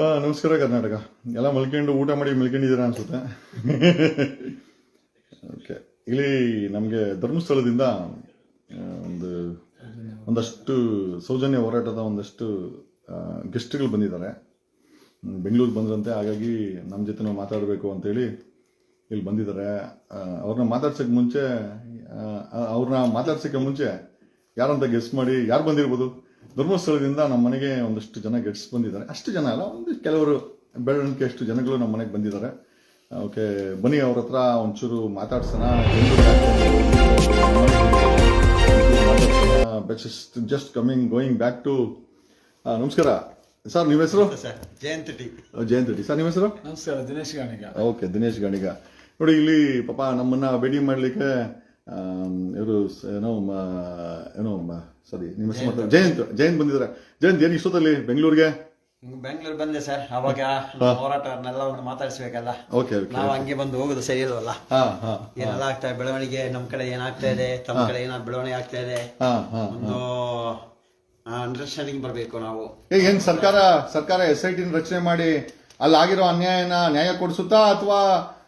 ಆ, ನಮಸ್ಕಾರ ಕರ್ನಾಟಕ. ಎಲ್ಲ ಮಲ್ಕೊಂಡು ಊಟ ಮಾಡಿ ಮಲ್ಕೊಂಡಿದ್ದೀರಾ ಅನ್ಸುತ್ತೆ? ಓಕೆ. ಇಲ್ಲಿ ನಮಗೆ ಧರ್ಮಸ್ಥಳದಿಂದ ಒಂದು ಒಂದಷ್ಟು ಸೌಜನ್ಯ ಹೋರಾಟದ ಒಂದಷ್ಟು ಗೆಸ್ಟ್ಗಳು ಬಂದಿದ್ದಾರೆ. ಬೆಂಗಳೂರು ಬಂದ್ರಂತೆ. ಹಾಗಾಗಿ ನಮ್ಮ ಜೊತೆ ನಾವು ಮಾತಾಡಬೇಕು ಅಂತೇಳಿ ಇಲ್ಲಿ ಬಂದಿದ್ದಾರೆ. ಅವ್ರನ್ನ ಮಾತಾಡ್ಸೋಕ್ಕೆ ಮುಂಚೆ ಅವ್ರನ್ನ ಮಾತಾಡ್ಸೋಕ್ಕೆ ಮುಂಚೆ ಯಾರಂತ ಗೆಸ್ಟ್ ಮಾಡಿ ಯಾರು ಬಂದಿರ್ಬೋದು? ಧರ್ಮಸ್ಥಳದಿಂದ ನಮ್ಮ ಮನೆಗೆ ಒಂದಷ್ಟು ಜನ ಗೆಟ್ಸ್ ಬಂದಿದ್ದಾರೆ. ಅಷ್ಟು ಜನ ಅಲ್ಲ ಒಂದು ಕೆಲವರು ಬೆಳವಣಿಗೆ ಅಷ್ಟು ಜನಗಳು ನಮ್ಮ ಮನೆಗೆ ಬಂದಿದ್ದಾರೆ. ಓಕೆ ಬನ್ನಿ ಅವ್ರ ಹತ್ರ ಒಂಚೂರು ಮಾತಾಡ್ಸೋಣ. Just coming going back to ನಮಸ್ಕಾರ. ಸರ್ ನಿಮ್ಮ ಹೆಸರು? Sir Jayanth T Jayanth T sir ನಿಮ್ಮ ಹೆಸರು? ನಮಸ್ಕಾರ ದಿನೇಶ್ ಗಾಣಿಗ. ಓಕೆ ದಿನೇಶ್ ಗಾಣಿಗ. ನೋಡಿ ಇಲ್ಲಿ ಪಾಪ ನಮ್ಮನ್ನ ಭೇಟಿ ಮಾಡ್ಲಿಕ್ಕೆ ಇವರು ಏನೋ ಮ- ಏನೋ ಸಾರಿ ನಿಮ್ಮ ಹೆಸರು ಮಾತ್ರ ಜಯಂತ್ ಜಯಂತ್ ಬಂದಿದ್ದಾರೆ. ಜಯಂತ್ ಏನು ಇಷ್ಟೊತ್ತಲ್ಲಿ ಬೆಂಗಳೂರಿಗೆ? ಬೆಂಗಳೂರು ಬಂದೆ ಸರ್ ಅವಾಗ ಹೋರಾಟವನ್ನೆಲ್ಲ ಒಂದು ಮಾತಾಡಿಸ್ಬೇಕಲ್ಲ. ಓಕೆ ನಾವು ಹಂಗೆ ಬಂದು ಹೋಗೋದು ಸರಿ ಇಲ್ವಲ್ಲ? ಏನೆಲ್ಲ ಆಗ್ತಾ ಇದೆ? ಬೆಳವಣಿಗೆ ನಮ್ಮ ಕಡೆ ಏನಾಗ್ತಾ ಇದೆ? ತಮ್ಮ ಕಡೆ ಏನಾದ್ರು ಬೆಳವಣಿಗೆ ಆಗ್ತಾ ಇದೆ? ಒಂದು ಅಂಡರ್ಸ್ಟ್ಯಾಂಡಿಂಗ್ ಬರಬೇಕು ನಾವು. ಏನ್ ಸರ್ಕಾರ ಸರ್ಕಾರ ಎಸ್ ಐ ಟಿನ ರಚನೆ ಮಾಡಿ ಅಲ್ಲಿ ಆಗಿರೋ ಅನ್ಯಾಯನ ನ್ಯಾಯ ಕೊಡಿಸುತ್ತಾ ಅಥವಾ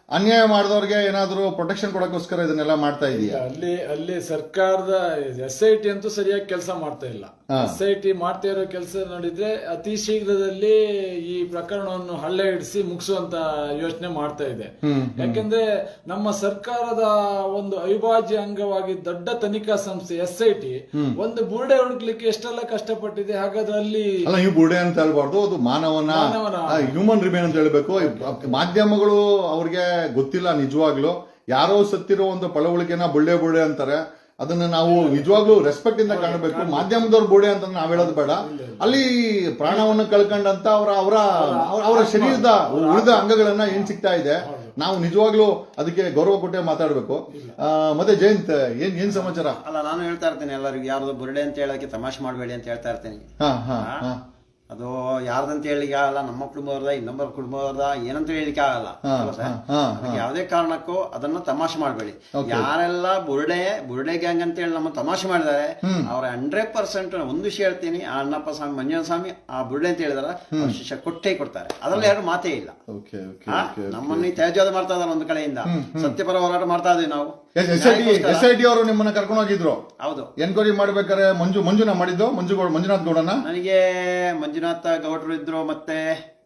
ಅನ್ಯಾಯ ಮಾಡಿದವ್ರಿಗೆ ಏನಾದರೂ ಪ್ರೊಟೆಕ್ಷನ್ ಕೊಡೋಕ್ಕೋಸ್ಕರ ಇದನ್ನೆಲ್ಲ ಮಾಡ್ತಾ ಇದೆಯಾ? ಅಲ್ಲಿ ಅಲ್ಲಿ ಸರ್ಕಾರದ ಎಸ್ ಐ ಟಿ ಅಂತೂ ಸರಿಯಾಗಿ ಕೆಲಸ ಮಾಡ್ತಾ ಇಲ್ಲ. ಎಸ್ ಐ ಟಿ ಮಾಡ್ತಾ ಇರೋ ಕೆಲಸ ನೋಡಿದ್ರೆ ಅತಿ ಶೀಘ್ರದಲ್ಲಿ ಈ ಪ್ರಕರಣವನ್ನು ಹಳ್ಳೆ ಹಿಡಿಸಿ ಮುಗಿಸುವಂತ ಯೋಚನೆ ಮಾಡ್ತಾ ಇದೆ. ಯಾಕೆಂದ್ರೆ ನಮ್ಮ ಸರ್ಕಾರದ ಒಂದು ಅವಿಭಾಜ್ಯ ಅಂಗವಾಗಿ ದೊಡ್ಡ ತನಿಖಾ ಸಂಸ್ಥೆ ಎಸ್ ಐ ಟಿ ಒಂದು ಬುರುಡೆ ಹುಡುಕ್ಲಿಕ್ಕೆ ಎಷ್ಟೆಲ್ಲ ಕಷ್ಟಪಟ್ಟಿದೆ ಹಾಗಾದ್ರೆ ಅಲ್ಲಿ ಬುಡೆ ಅಂತ ಹೇಳ್ಬಾರ್ದು ಅದು ಮಾನವನ ಮಾನವನ. ಹ್ಯೂಮನ್ ರಿಮೇನ್ ಅಂತ ಹೇಳ್ಬೇಕು. ಮಾಧ್ಯಮಗಳು ಅವ್ರಿಗೆ ಗೊತ್ತಿಲ್ಲ ನಿಜವಾಗ್ಲು. ಯಾರೋ ಸತ್ತಿರೋ ಒಂದು ಪಳವಳಿಕೆನ ಬುಳ್ಳೆ ಬುಳ್ಳೆ ಅಂತಾರೆ. ಅದನ್ನ ನಾವು ನಿಜವಾಗ್ಲೂ ರೆಸ್ಪೆಕ್ಟ್ ಇಂದ ಕಾಣಬೇಕು. ಮಾಧ್ಯಮದವ್ರ ಬೋಡೆ ಅಂತ ನಾವ್ ಹೇಳೋದು ಬೇಡ. ಅಲ್ಲಿ ಪ್ರಾಣವನ್ನು ಕಳ್ಕೊಂಡಂತ ಅವರ ಅವರ ಅವರ ಶರೀರದ ಉಳಿದ ಅಂಗಗಳನ್ನ ಏನ್ ಸಿಗ್ತಾ ಇದೆ ನಾವು ನಿಜವಾಗ್ಲೂ ಅದಕ್ಕೆ ಗೌರವ ಕೊಟ್ಟೆ ಮಾತಾಡ್ಬೇಕು. ಆ, ಮತ್ತೆ ಜಯಂತ್ ಏನ್ ಏನ್ ಸಮಾಚಾರ? ಅಲ್ಲ ನಾನು ಹೇಳ್ತಾ ಇರ್ತೇನೆ ಎಲ್ಲರಿಗೂ ಯಾರ್ದು ಬುರುಡೆ ಅಂತ ಹೇಳಕ್ಕೆ ತಮಾಷೆ ಮಾಡಬೇಡಿ ಅಂತ ಹೇಳ್ತಾ ಇರ್ತೇನೆ. ಹಾ ಹಾ? ಹಾ. ಅದು ಯಾರ್ದಂತ ಹೇಳಿಕ್ಕೆ ಆಗಲ್ಲ ನಮ್ಮ ಕುಟುಂಬವ್ರದ ಇನ್ನೊಬ್ಬರ ಕುಟುಂಬವ್ರದ ಏನಂತ ಹೇಳಿಕ್ಕೆ ಆಗಲ್ಲ. ಯಾವುದೇ ಕಾರಣಕ್ಕೂ ಅದನ್ನ ತಮಾಷೆ ಮಾಡಬೇಡಿ. ಯಾರೆಲ್ಲ ಬುರುಡೆ ಬುರುಡೆ ಗ್ಯಾಂಗ್ ಅಂತ ಹೇಳಿ ನಮ್ಮ ತಮಾಷೆ ಮಾಡಿದ್ದಾರೆ ಅವ್ರ ಹಂಡ್ರೆಡ್ ಪರ್ಸೆಂಟ್ ಒಂದು ವಿಷಯ ಹೇಳ್ತೀನಿ ಆ ಅಣ್ಣಪ್ಪ ಸ್ವಾಮಿ ಮಂಜುನ ಸ್ವಾಮಿ ಆ ಬುರುಡೆ ಅಂತ ಹೇಳಿದಾರ ಅವ್ರು ಕೊಟ್ಟೆ ಕೊಡ್ತಾರೆ. ಅದ್ರಲ್ಲಿ ಯಾರು ಮಾತೇ ಇಲ್ಲ. ನಮ್ಮನ್ನ ತ್ಯಾಜ್ಯವಾದ ಮಾಡ್ತಾ ಇದಾರೆ ಒಂದು ಕಡೆಯಿಂದ. ಸತ್ಯಪರ ಹೋರಾಟ ಮಾಡ್ತಾ ಇದೀವಿ ನಾವು. S I T S I T ಅವರು ನಿಮ್ಮನ್ನ ಕರ್ಕೊಂಡು ಹೋಗಿದ್ರು. ಹೌದು. ಎನ್ಕ್ವೈರಿ ಮಾಡ್ಬೇಕಾದ್ರೆ ಮಂಜು ಮಂಜುನ ಮಾಡಿದ್ದು? ಮಂಜು ಗೌಡ ಮಂಜುನಾಥ್ ಗೌಡನ? ನನಗೆ ಮಂಜುನಾಥ ಗೌಡ್ರು ಇದ್ರು ಮತ್ತೆ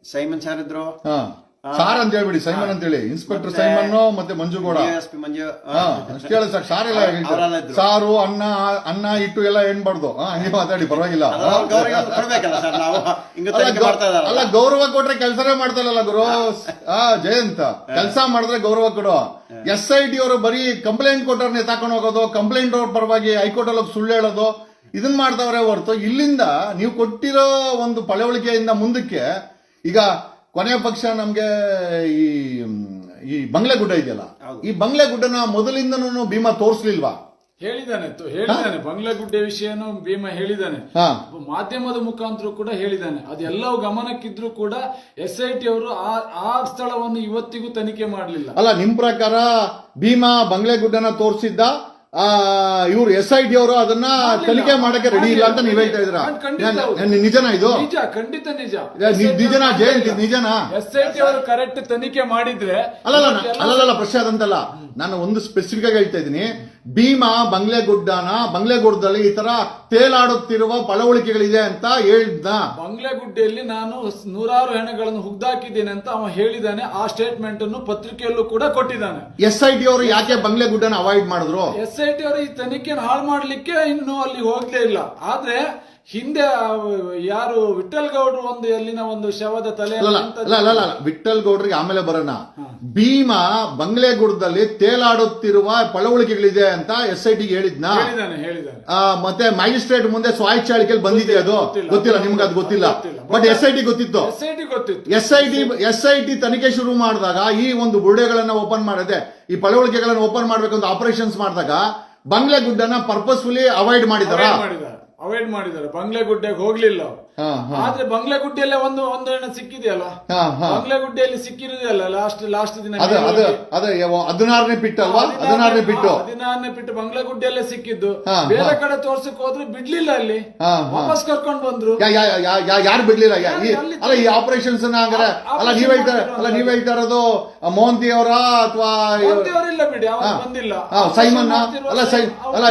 ಸೈಮನ್ ಸರ್ ಇದ್ರು. ಹಾ. ಸಾರ್ ಅಂತ ಹೇಳ್ಬಿಡಿ ಸೈಮನ್ ಅಂತ ಹೇಳಿ ಇನ್ಸ್ಪೆಕ್ಟರ್ ಸೈಮನ್ ಮತ್ತೆ ಮಂಜುಗೌಡ ಅಷ್ಟು ಹೇಳಿ ಸಾಕು ಸಾರ್ ಎಲ್ಲ. ಸಾರು ಅನ್ನ ಅನ್ನ ಇಟ್ಟು ಎಲ್ಲ ಏನ್ಬಾರ್ದು ಹಾ ಹಂಗೆ ಮಾತಾಡಿ ಪರವಾಗಿಲ್ಲ. ಸರ್ ಅಲ್ಲ, ಗೌರವ ಕೊಟ್ರೆ ಕೆಲಸನೇ ಮಾಡ್ತಾರಲ್ಲ ಗುರು. ಆ ಜಯಂತ. ಕೆಲಸ ಮಾಡಿದ್ರೆ ಗೌರವ ಕೊಡು. ಎಸ್ ಐ ಟಿ ಅವರು ಬರೀ ಕಂಪ್ಲೇಂಟ್ ಕೊಟ್ಟವ್ರನ್ನೇ ಎತ್ತಾಕೊಂಡು ಹೋಗೋದು ಕಂಪ್ಲೇಂಟ್ ಅವ್ರ ಪರವಾಗಿ ಹೈಕೋರ್ಟ್ ಅಲ್ಲಿ ಸುಳ್ಳು ಹೇಳೋದು ಇದನ್ನ ಮಾಡ್ತಾವ್ರೆ ಹೊರತು. ಇಲ್ಲಿಂದ ನೀವು ಕೊಟ್ಟಿರೋ ಒಂದು ಪಳವಳಿಕೆಯಿಂದ ಮುಂದಕ್ಕೆ ಈಗ ಕೊನೆಯ ಪಕ್ಷ ನಮ್ಗೆ ಈ ಈ ಬಂಗ್ಲೆ ಗುಡ್ಡ ಇದೆಯಲ್ಲ? ಈ ಬಂಗ್ಲೆ ಗುಡ್ಡನ ಮೊದಲಿಂದನೂ ಭೀಮಾ ತೋರಿಸ್ಲಿಲ್ವಾ? ಹೇಳಿದಾನೆ ಹೇಳಿದಾನೆ ಬಂಗ್ಲೆ ಗುಡ್ಡೆ ವಿಷಯನು ಭೀಮಾ ಹೇಳಿದಾನೆ ಹಾ. ಮಾಧ್ಯಮದ ಮುಖಾಂತರ ಕೂಡ ಹೇಳಿದಾನೆ ಅದೆಲ್ಲವೂ ಗಮನಕ್ಕಿದ್ರು ಕೂಡ ಎಸ್ ಐ ಟಿ ಅವರು ಆ ಆ ಸ್ಥಳವನ್ನು ಇವತ್ತಿಗೂ ತನಿಖೆ ಮಾಡಲಿಲ್ಲ. ಅಲ್ಲ ನಿಮ್ ಪ್ರಕಾರ ಭೀಮಾ ಬಂಗ್ಲೆ ಗುಡ್ಡನ ತೋರಿಸಿದ್ದ? ಇವ್ರು ಎಸ್ ಐ ಟಿ ಅವರು ಅದನ್ನ ತನಿಖೆ ಮಾಡಕ್ಕೆ ರೆಡಿ ಇಲ್ಲ ಅಂತ ನೀವ್ ಹೇಳ್ತಾ ಇದ್ರ. ನಿಜನಾ ಇದು? ನಿಜ ಖಂಡಿತ ನಿಜ. ನಿಜನಾ ಜಯಂತಿ ನಿಜನಾ? ಎಸ್ ಐ ಟಿ ಅವರು ಕರೆಕ್ಟ್ ತನಿಖೆ ಮಾಡಿದ್ರೆ ಅಲ್ಲ ಅಲ್ಲಲ್ಲ ಪ್ರಶ್ನೆ ಅದಂತಲ್ಲ ನಾನು ಒಂದು ಸ್ಪೆಸಿಫಿಕ್ ಆಗಿ ಹೇಳ್ತಾ ಇದ್ದೀನಿ. ಭೀಮಾ ಬಂಗ್ಲೆಗುಡ್ಡನ ಬಂಗ್ಲೆಗುಡ್ಡದಲ್ಲಿ ಈ ತರ ತೇಲಾಡುತ್ತಿರುವ ಪಳವಳಿಕೆಗಳಿದೆ ಅಂತ ಹೇಳಿದ್ನ ಬಂಗ್ಲೆಗುಡ್ಡೆಯಲ್ಲಿ ನಾನು ನೂರಾರು ಹೆಣಗಳನ್ನು ಹುಗ್ದಾಕಿದ್ದೇನೆ ಅಂತ ಅವ ಹೇಳಿದಾನೆ. ಆ ಸ್ಟೇಟ್ಮೆಂಟ್ ಅನ್ನು ಪತ್ರಿಕೆಯಲ್ಲೂ ಕೂಡ ಕೊಟ್ಟಿದ್ದಾನೆ. ಎಸ್ ಐ ಟಿ ಅವರು ಯಾಕೆ ಬಂಗ್ಲೆಗುಡ್ಡನ ಅವಾಯ್ಡ್ ಮಾಡಿದ್ರು? ಎಸ್ ಐ ಟಿ ಅವರು ಈ ತನಿಖೆಯನ್ನು ಹಾಳು ಮಾಡ್ಲಿಕ್ಕೆ ಇನ್ನು ಅಲ್ಲಿ ಹೋಗ್ಲೇ ಇಲ್ಲ. ಆದ್ರೆ ಹಿಂದೆ ಯಾರು ವಿಠಲ್ ಗೌಡ್ರು ಒಂದು ಎಲ್ಲಿನ ಒಂದು ಶವದ ತಲೆ ವಿಠಲ್ ಗೌಡ್ರಿಗೆ ಆಮೇಲೆ ಬರೋಣ. ಭೀಮಾ ಬಂಗ್ಲೆಗುಡದಲ್ಲಿ ತೇಲಾಡುತ್ತಿರುವ ಪಳವಳಿಕೆಗಳಿದೆ ಅಂತ ಎಸ್ ಐ ಟಿ ಹೇಳಿದ್ನಾ? ಮತ್ತೆ ಮ್ಯಾಜಿಸ್ಟ್ರೇಟ್ ಮುಂದೆ ಸ್ವಾಚ್ಛಾಳಿಕೆಯಲ್ಲಿ ಬಂದಿದೆ ಅದು ಗೊತ್ತಿಲ್ಲ. ನಿಮ್ಗೆ ಅದು ಗೊತ್ತಿಲ್ಲ. ಬಟ್ ಎಸ್ ಐ ಟಿ ಗೊತ್ತಿತ್ತು. ಎಸ್ ಐ ಟಿ ಗೊತ್ತಿತ್ತು. ಎಸ್ ಐ ಟಿ ತನಿಖೆ ಶುರು ಮಾಡಿದಾಗ ಈ ಒಂದು ಬುರುಡೆಗಳನ್ನ ಓಪನ್ ಮಾಡಿದೆ ಈ ಪಳವಳಿಕೆಗಳನ್ನ ಓಪನ್ ಮಾಡ್ಬೇಕಂತ ಆಪರೇಷನ್ಸ್ ಮಾಡಿದಾಗ ಬಂಗ್ಲೆ ಗುಡ್ಡನ ಪರ್ಪಸ್ಫುಲಿ ಅವಾಯ್ಡ್ ಮಾಡಿದಾರ ಅವಾಯ್ಡ್ ಮಾಡಿದ್ದಾರೆ. ಬಂಗ್ಲೆ ಗುಡ್ಡೆಗೆ ಹೋಗಲಿಲ್ಲ ಅವ್ರು. ಆದ್ರೆ ಬಂಗ್ಲೆಗುಡ್ಡಿಯಲ್ಲೇ ಒಂದು ಒಂದು ಹೆಣ್ಣು ಸಿಕ್ಕಿದೆಯಲ್ಲ? ಬಂಗ್ಲೆಗುಡ್ಡಿಯಲ್ಲಿ ಸಿಕ್ಕಿರುದಲ್ಲ ಲಾಸ್ಟ್ ಲಾಸ್ಟ್ ದಿನ ಹದಿನಾರನೇ ಬಿಟ್ಟು ಅಲ್ವಾ? ಹದಿನಾರನೇ ಬಿಟ್ಟು ಹದಿನಾರನೇ ಬಿಟ್ಟು ಬಂಗ್ಲೆಗುಡ್ಡಿಯಲ್ಲೇ ಸಿಕ್ಕಿದ್ದು. ಬೇರೆ ಕಡೆ ತೋರ್ಸಕ್ ಹೋದ್ರೆ ಬಿಡ್ಲಿಲ್ಲ ಅಲ್ಲಿ. ವಾಪಸ್ ಕರ್ಕೊಂಡ್ ಬಂದ್ರು. ಯಾರು ಬಿಡ್ಲಿಲ್ಲ? ಅಲ್ಲ ಈ ಆಪರೇಷನ್ಸ್ ಅಲ್ಲ ನೀವ್ ಹೇಳ್ತಾ ಅಲ್ಲ ನೀವ್ ಹೇಳ್ತಾ ಇರೋದು ಆ, ಮೋಹಂತಿ ಅವರ ಅಥವಾ ಇಲ್ಲ ಬಿಡಿ ಅವ್ರು ಬಂದಿಲ್ಲ. ಸೈಮನ್ ಅಲ್ಲ ಸೈ ಅಲ್ಲ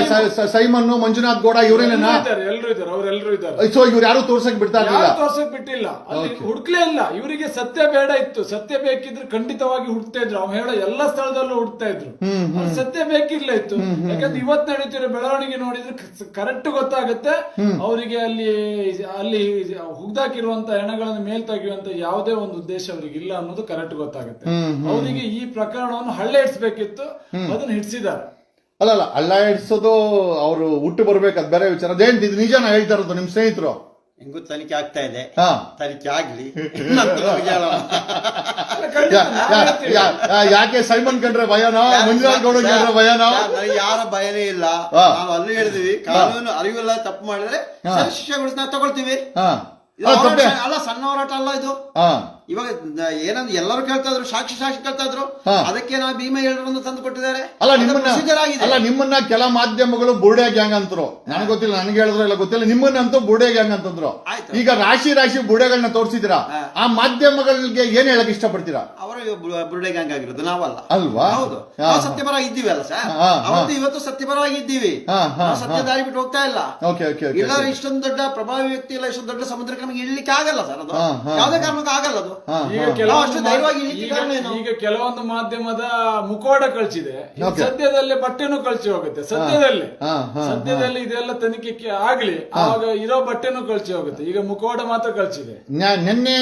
ಸೈಮನ್ ಮಂಜುನಾಥ್ ಗೌಡ ಇವರೇನ ಎಲ್ಲರೂ ಇದ್ದಾರೆ ಅವರೆಲ್ಲರೂ ಇದ್ದಾರೆ. ಸೊ ಇವ್ರು ಯಾರು ತೋರ್ಸಕ್ ಬಿಡ್ತಾ ಇರ್ಲಿಲ್ಲ. ತೋರ್ಸಕ್ ಬಿಟ್ಟಿಲ್ಲ. ಅಲ್ಲಿ ಹುಡ್ಕ್ಲೇ ಇಲ್ಲ. ಇವರಿಗೆ ಸತ್ಯ ಬೇಡ ಇತ್ತು. ಸತ್ಯ ಬೇಕಿದ್ರೆ ಖಂಡಿತವಾಗಿ ಹುಡ್ತಾ ಇದ್ರು. ಅವ್ನು ಹೇಳೋ ಎಲ್ಲ ಸ್ಥಳದಲ್ಲೂ ಹುಡ್ತಾ ಇದ್ರು. ಸತ್ಯ ಬೇಕಿರ್ಲ ಇತ್ತು. ಯಾಕಂದ್ರೆ ಇವತ್ ನಡೀತಿರೋ ಬೆಳವಣಿಗೆ ನೋಡಿದ್ರೆ ಕರೆಕ್ಟ್ ಗೊತ್ತಾಗುತ್ತೆ. ಅವರಿಗೆ ಅಲ್ಲಿ ಅಲ್ಲಿ ಹುಗ್ದಾಕಿರುವಂತ ಹೆಣಗಳನ್ನು ಮೇಲ್ ತೆಗೆಯುವಂತ ಯಾವುದೇ ಒಂದು ಉದ್ದೇಶ ಅವರಿಗೆ ಇಲ್ಲ ಅನ್ನೋದು ಕರೆಕ್ಟ್ ಗೊತ್ತಾಗುತ್ತೆ. ಅವರಿಗೆ ಈ ಪ್ರಕರಣವನ್ನು ಹಳ್ಳೆ ಇಡ್ಸ್ಬೇಕಿತ್ತು. ಅದನ್ನ ಹಿಡ್ಸಿದ್ದಾರೆ. ಅಲ್ಲ ಅಲ್ಲ ಅಲ್ಲ ಇಡ್ಸೋದು ಅವರು ಹುಟ್ಟು ಬರ್ಬೇಕು. ಅದ್ ಬೇರೆ ವಿಚಾರ. ಅದೇನ್ ಇದು ನಿಜ ನಾ ಹೇಳ್ತಾ ಇರೋದು ನಿಮ್ ಸ್ನೇಹಿತರು? ಹೆಂಗೂ ತನಿಖೆ ಆಗ್ತಾ ಇದೆ. ಹಾ. ತನಿಖೆ ಆಗ್ಲಿ. ನಂತರ ನಮ್ಗೆ ಹೇಳೋಣ. ಯಾ- ಯಾ- ಯಾ- ಯಾಕೆ ಸೈಮನ್ ಕಂಡ್ರೆ ಭಯನೋ ಮಂಜುನಾಥ್ ಗೌಡ ಕಂಡ್ರೆ ಭಯನೋ? ಯಾ- ನನಗೆ ಯಾರ ಭಯನೇ ಇಲ್ಲ. ಹಾ. ನಾವು ಅಲ್ಲಿ ಹೇಳಿದ್ವಿ ಕಾನೂನು ಅರಿವಿಲ್ಲ ತಪ್ಪು ಮಾಡಿದ್ರೆ ಸರಿ ಶಿಕ್ಷೆ ಕೊಡಿಸಿ ನಾವು ತಗೊಳ್ತೀವಿ ಹಾ. ಇದು ಅಲ್ಲ, ಹೋರಾಟ ಅಲ್ಲ ಸಣ್ಣ ಹೋರಾಟ ಅಲ್ಲ ಇದು. ಹಾ. ಇವಾಗ ಏನಂದ್ರೆ ಎಲ್ಲರೂ ಕೇಳ್ತಾ ಇದ್ರು ಸಾಕ್ಷಿ ಸಾಕ್ಷಿ ಕೇಳ್ತಾ ಇದ್ರು ಅದಕ್ಕೆ ನಾವು ಭೀಮ ಏಳರನ್ನು ತಂದು ಕೊಟ್ಟಿದ್ದಾರೆ. ಅಲ್ಲ ನಿಮ್ಮನ್ನ ಅಲ್ಲ ನಿಮ್ಮನ್ನ ಕೆಲ ಮಾಧ್ಯಮಗಳು ಬುರ್ಡೆ ಗ್ಯಾಂಗ್ ಅಂತರು. ನನಗೆ ಗೊತ್ತಿಲ್ಲ ನನಗೆ ಹೇಳಿದ್ರು ಇಲ್ಲ ಗೊತ್ತಿಲ್ಲ ನಿಮ್ಮನ್ನಂತೂ ಬುರ್ಡೆ ಗ್ಯಾಂಗ್ ಅಂತಂದ್ರು. ಈಗ ರಾಶಿ ರಾಶಿ ಬುರ್ಡೆಗಳನ್ನ ತೋರಿಸಿದಿರಾ ಆ ಮಾಧ್ಯಮಗಳಿಗೆ ಏನ್ ಹೇಳಕ್ ಇಷ್ಟಪಡ್ತೀರಾ? ಅವರು ಬುರ್ಡೆ ಗ್ಯಾಂಗ್ ಆಗಿರೋದು ನಾವಲ್ಲ. ಅಲ್ವಾ? ಹೌದು. ನಾವು ಸತ್ಯಪರ ಇದ್ದೀವಿ ಅಲ್ಲ ಸರ್. ಅವತ್ತು ಇವತ್ತು ಸತ್ಯಪರವಾಗಿ ಇದ್ದೀವಿ. ಸತ್ಯ ದಾರಿ ಬಿಟ್ಟು ಹೋಗ್ತಾ ಇಲ್ಲ. ಓಕೆ ಓಕೆ ಓಕೆ ಇಲ್ಲ ಇಷ್ಟೊಂದು ದೊಡ್ಡ ಪ್ರಭಾವಿ ವ್ಯಕ್ತಿ ಇಲ್ಲ ಇಷ್ಟೊಂದು ದೊಡ್ಡ ಸಮುದ್ರಕ್ಕೆ ನಮಗೆ ಇಳ್ಲಿಕ್ಕೆ ಆಗಲ್ಲ ಸರ್ ಅದು. ಯಾವುದೇ ಕಾರಣಕ್ಕೂ ಆಗಲ್ಲ ಅದು. ಈಗ ಹಾ. ಕೆಲವೊಂದು ಧೈರ್ಯವಾಗಿ ಈಗ- ಕಾರಣ ಏನು? ಈಗ ಕೆಲವೊಂದು ಮಾಧ್ಯಮದ ಮುಖವಾಡ ಕಳ್ಸಿದೆ. Okay. ಸದ್ಯದಲ್ಲೇ ಬಟ್ಟೆನೂ ಕಳ್ಸಿ ಹೋಗುತ್ತೆ. ಸದ್ಯದಲ್ಲಿ. ಹಾ, ಹಾ, ಸದ್ಯದಲ್ಲಿ ಇದೆಲ್ಲ ತನಿಖೆ ಕೆ- ಆಗ್ಲಿ ಆಗ ಇರೋ ಬಟ್ಟೆನೂ ಕಳ್ಸಿ ಹೋಗುತ್ತೆ. ಈಗ ಮುಖವಾಡ ಮಾತ್ರ ಕಳ್ಸಿದೆ. ನ್ಯಾ- ನಿನ್ನೆ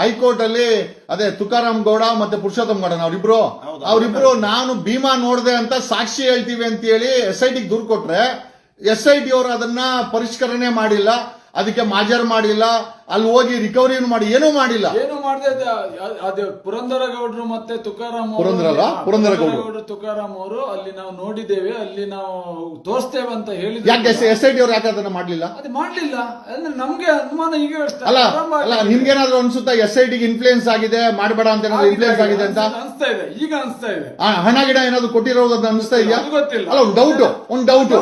ಹೈಕೋರ್ಟ್ ಅಲ್ಲಿ ಅದೇ ತುಕಾರಾಮ್ ಗೌಡ ಮತ್ತೆ ಪುರುಷೋತ್ತಮ್ ಗೌಡ ಅವರಿಬ್ರು. ಅವ್ರಿಬ್ರು ಅವರಿಬ್ರು ನಾನು ಭೀಮಾ ನೋಡ್ದೆ ಅಂತ ಸಾಕ್ಷಿ ಹೇಳ್ತೀವಿ ಅಂತ ಹೇಳಿ ಎಸ್ ಐ ಟಿ ದೂರು ಕೊಟ್ರೆ ಎಸ್ ಐ ಟಿ ಅವರು ಅದನ್ನ ಪರಿಷ್ಕರಣೆ ಮಾಡಿಲ್ಲ ಅದಕ್ಕೆ ಮಾಜರ್ ಮಾಡಿಲ್ಲ ಅಲ್ಲಿ ಹೋಗಿ ರಿಕವರಿ ಮಾಡಿ ಏನೂ ಮಾಡಿಲ್ಲ. ಏನು ಮಾಡಿದೆ ಅದೇ ಪುರಂದರ ಗೌಡ್ರು ಮತ್ತೆ ತುಕಾರಾಮ್ ಅವರು- ಪುರಂದರ ಗೌಡ್ರು. ತುಕಾರಾಮ್ ಅವರು ಅಲ್ಲಿ ನಾವು ನೋಡಿದ್ದೇವೆ ಅಲ್ಲಿ ನಾವು ತೋರಿಸ್ತೇವೆ ಅಂತ ಯಾಕೆ ಹೇಳಿದ್ರೆ ಎಸ್ ಐ ಟಿ ಅವ್ರು ಯಾಕೆ ಅದನ್ನ ಮಾಡ್ಲಿಲ್ಲ? ಅದು ಮಾಡ್ಲಿಲ್ಲ. ಅಂದ್ರೆ ನಮ್ಗೆ ಅನುಮಾನ ಈಗ. ಅಲ್ಲ ಅಲ್ಲ. ನಿಮ್ಗೇನಾದ್ರೂ ಅನ್ಸುತ್ತಾ ಎಸ್ ಐ ಟಿಗೆ ಇನ್ಫ್ಲೂಯೆನ್ಸ್ ಆಗಿದೆ ಮಾಡಬೇಡ ಅಂತ ಏನಾದ್ರು ಇನ್ಫ್ಲೂಯೆನ್ಸ್ ಆಗಿದೆ ಅಂತ? ಅನ್ಸ್ತಾ ಇದೆ ಈಗ ಅನ್ಸ್ತಾ ಇದೆ. ಹಣ ಗಿಡ ಏನಾದ್ರು ಕೊಟ್ಟಿರೋದು ಅಂತ ಅನ್ಸ್ತಾ ಇದೆಯಾ ಗೊತ್ತಿಲ್ಲ. ಅಲ್ಲ ಒಂದು ಡೌಟ್ ಒಂದು ಡೌಟ್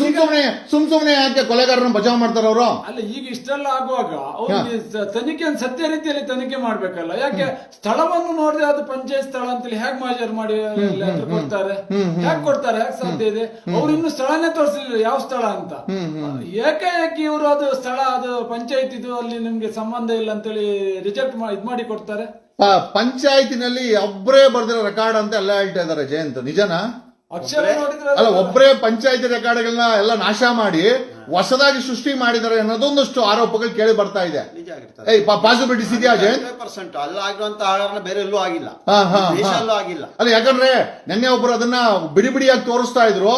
ಸುಮ್ ಸುಮ್ನೆ ಸುಮ್ ಸುಮ್ನೆ ಯಾಕೆ ಕೊಲೆಗಾರರನ್ನ ಬಚಾವ್ ಮಾಡ್ತಾರ ಅವರು? ಅಲ್ಲ ಈಗ ಇಷ್ಟೆಲ್ಲ ಆಗುವಾಗ ಅವ್ರಿಗೆ ತನಿಖೆ ತನಿಖೆಯನ್ನು ಸತ್ಯ ರೀತಿಯಲ್ಲಿ ತನಿಖೆ ಮಾಡ್ಬೇಕಲ್ಲ. ಯಾಕೆ ಸ್ಥಳವನ್ನು ನೋಡಿದ್ರೆ ಅದು ಪಂಚಾಯತ್ ಸ್ಥಳ ಅಂತೇಳಿ ಹೇಗ್ ಮಾಜರ್ ಮಾಡಿ ಕೊಡ್ತಾರೆ? ಹೇಗ್ ಕೊಡ್ತಾರೆ? ಹೇಗ್ ಸಾಧ್ಯ ಇದೆ? ಅವ್ರು ಇನ್ನು ಸ್ಥಳನೇ ತೋರಿಸಲಿಲ್ಲ ಯಾವ ಸ್ಥಳ ಅಂತ. ಏಕಾಏಕಿ ಇವರು ಅದು ಸ್ಥಳ ಅದು ಪಂಚಾಯತ್ ಇದು ಅಲ್ಲಿ ನಿಮ್ಗೆ ಸಂಬಂಧ ಇಲ್ಲ ಅಂತೇಳಿ ರಿಜೆಕ್ಟ್ ಇದ್ ಮಾಡಿ ಕೊಡ್ತಾರೆ? ಪಂಚಾಯತಿನಲ್ಲಿ ಒಬ್ಬರೇ ಬರ್ದಿರೋ ರೆಕಾರ್ಡ್ ಅಂತ ಎಲ್ಲ ಹೇಳ್ತಾ ಇದ್ದಾರೆ ಜಯಂತ್. ನಿಜನಾ? ಅಲ್ಲ ಒಬ್ಬರೇ ಪಂಚಾಯತಿ ರೆಕಾರ್ಡ್ಗಳನ್ನ ಎಲ್ಲ ನಾಶ ಮಾಡಿ ಹೊಸದಾಗಿ ಸೃಷ್ಟಿ ಮಾಡಿದ್ದಾರೆ ಅನ್ನೋದೊಂದಷ್ಟು ಆರೋಪಗಳು ಕೇಳಿ ಬರ್ತಾ ಇದೆ. ನಿಜ ಆಗಿರ್ತದೆ. ಏಯ್ ಪಾಸಿಬಿಲಿಟೀಸ್ ಇದೆಯಾ ಜಯಂತ್? ಪರ್ಸೆಂಟ್ ಅಲ್ಲ ಆಗಿರುವಂತ ಹಗರಣ ಬೇರೆ ಎಲ್ಲೂ ಆಗಿಲ್ಲ. ಹಾ, ಹಾ, ದೇಶ ಆಗಿಲ್ಲ. ಅಲ್ಲ ಯಾಕಂದ್ರೆ ನಿನ್ನೆ ಒಬ್ರು ಅದನ್ನ ಬಿಡಿ ಬಿಡಿಯಾಗಿ ತೋರಿಸ್ತಾ ಇದ್ರು.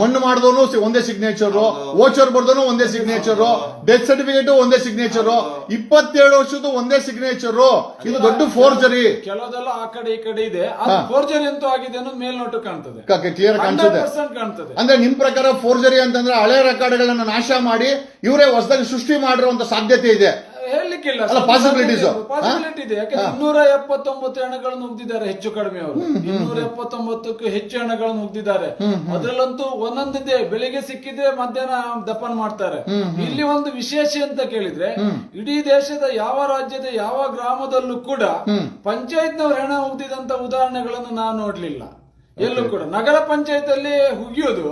ಮಣ್ಣು ಮಾಡಿದವನು ಒಂದೇ ಸಿಗ್ನೇಚರ್ ಓಚರ್ ಬರ್ದೋನು ಒಂದೇ ಸಿಗ್ನೇಚರ್ ಡೆತ್ ಸರ್ಟಿಫಿಕೇಟ್ ಒಂದೇ ಸಿಗ್ನೇಚರ್ ಇಪ್ಪತ್ತೇಳು ವರ್ಷದ ಒಂದೇ ಸಿಗ್ನೇಚರ್ ಇದು ದೊಡ್ಡ ಫೋರ್ಜರಿ ಕೆಲವೆಲ್ಲ ಆ ಕಡೆ ಈ ಕಡೆ ಇದೆ. ಫೋರ್ಜರಿ ಅಂತ ಆಗಿದೆ ಅನ್ನೋದು ಮೇಲ್ನೋಟ ಕಾಣ್ತದೆ. ಕ್ಲಿಯರ್ ಕಾಣ್ತದೆ. ಅಂದ್ರೆ ನಿಮ್ ಪ್ರಕಾರ ಫೋರ್ಜರಿ ಅಂತಂದ್ರೆ ಹಳೆ ರೆಕಾರ್ಡ್ಗಳನ್ನ ನಾಶ ಮಾಡಿ ಇವರೇ ಹೊಸದಾಗಿ ಸೃಷ್ಟಿ ಮಾಡಿರುವಂತ ಸಾಧ್ಯತೆ ಇದೆ. ಹೇಳಲಿಕ್ಕಿಲ್ಲ. ಅಲ್ಲ, possibilities. ಪಾಸಿಬಿಲಿಟಿ ಇದೆ. ಯಾಕಂದ್ರೆ ಇನ್ನೂರ ಎಪ್ಪತ್ತೊಂಬತ್ತು ಹೆಣಗಳನ್ನು ಹೆಚ್ಚು ಕಡಿಮೆ ಅವರು. ಇನ್ನೂರ ಎಪ್ಪತ್ತೊಂಬತ್ತಕ್ಕೂ ಹೆಚ್ಚು ಹೆಣಗಳನ್ನು ಉಗ್ದಿದ್ದಾರೆ ಅದರಲ್ಲಂತೂ ಒಂದೊಂದಿದೆ ಬೆಳಿಗ್ಗೆ ಸಿಕ್ಕಿದ್ರೆ ಮಧ್ಯಾಹ್ನ ದಪನ್ ಮಾಡ್ತಾರೆ. ಇಲ್ಲಿ ಒಂದು ವಿಶೇಷ ಅಂತ ಕೇಳಿದ್ರೆ ಇಡೀ ದೇಶದ ಯಾವ ರಾಜ್ಯದ ಯಾವ ಗ್ರಾಮದಲ್ಲೂ ಕೂಡ ಪಂಚಾಯತ್ನವ್ರ ಹೆಣ ಮುಗ್ದಿದಂತ ಉದಾಹರಣೆಗಳನ್ನು ನಾನು ನೋಡ್ಲಿಲ್ಲ. ಎಲ್ಲೂ ಕೂಡ. ನಗರ ಪಂಚಾಯತ್ ಅಲ್ಲಿ ಹುಗಿಯೋದು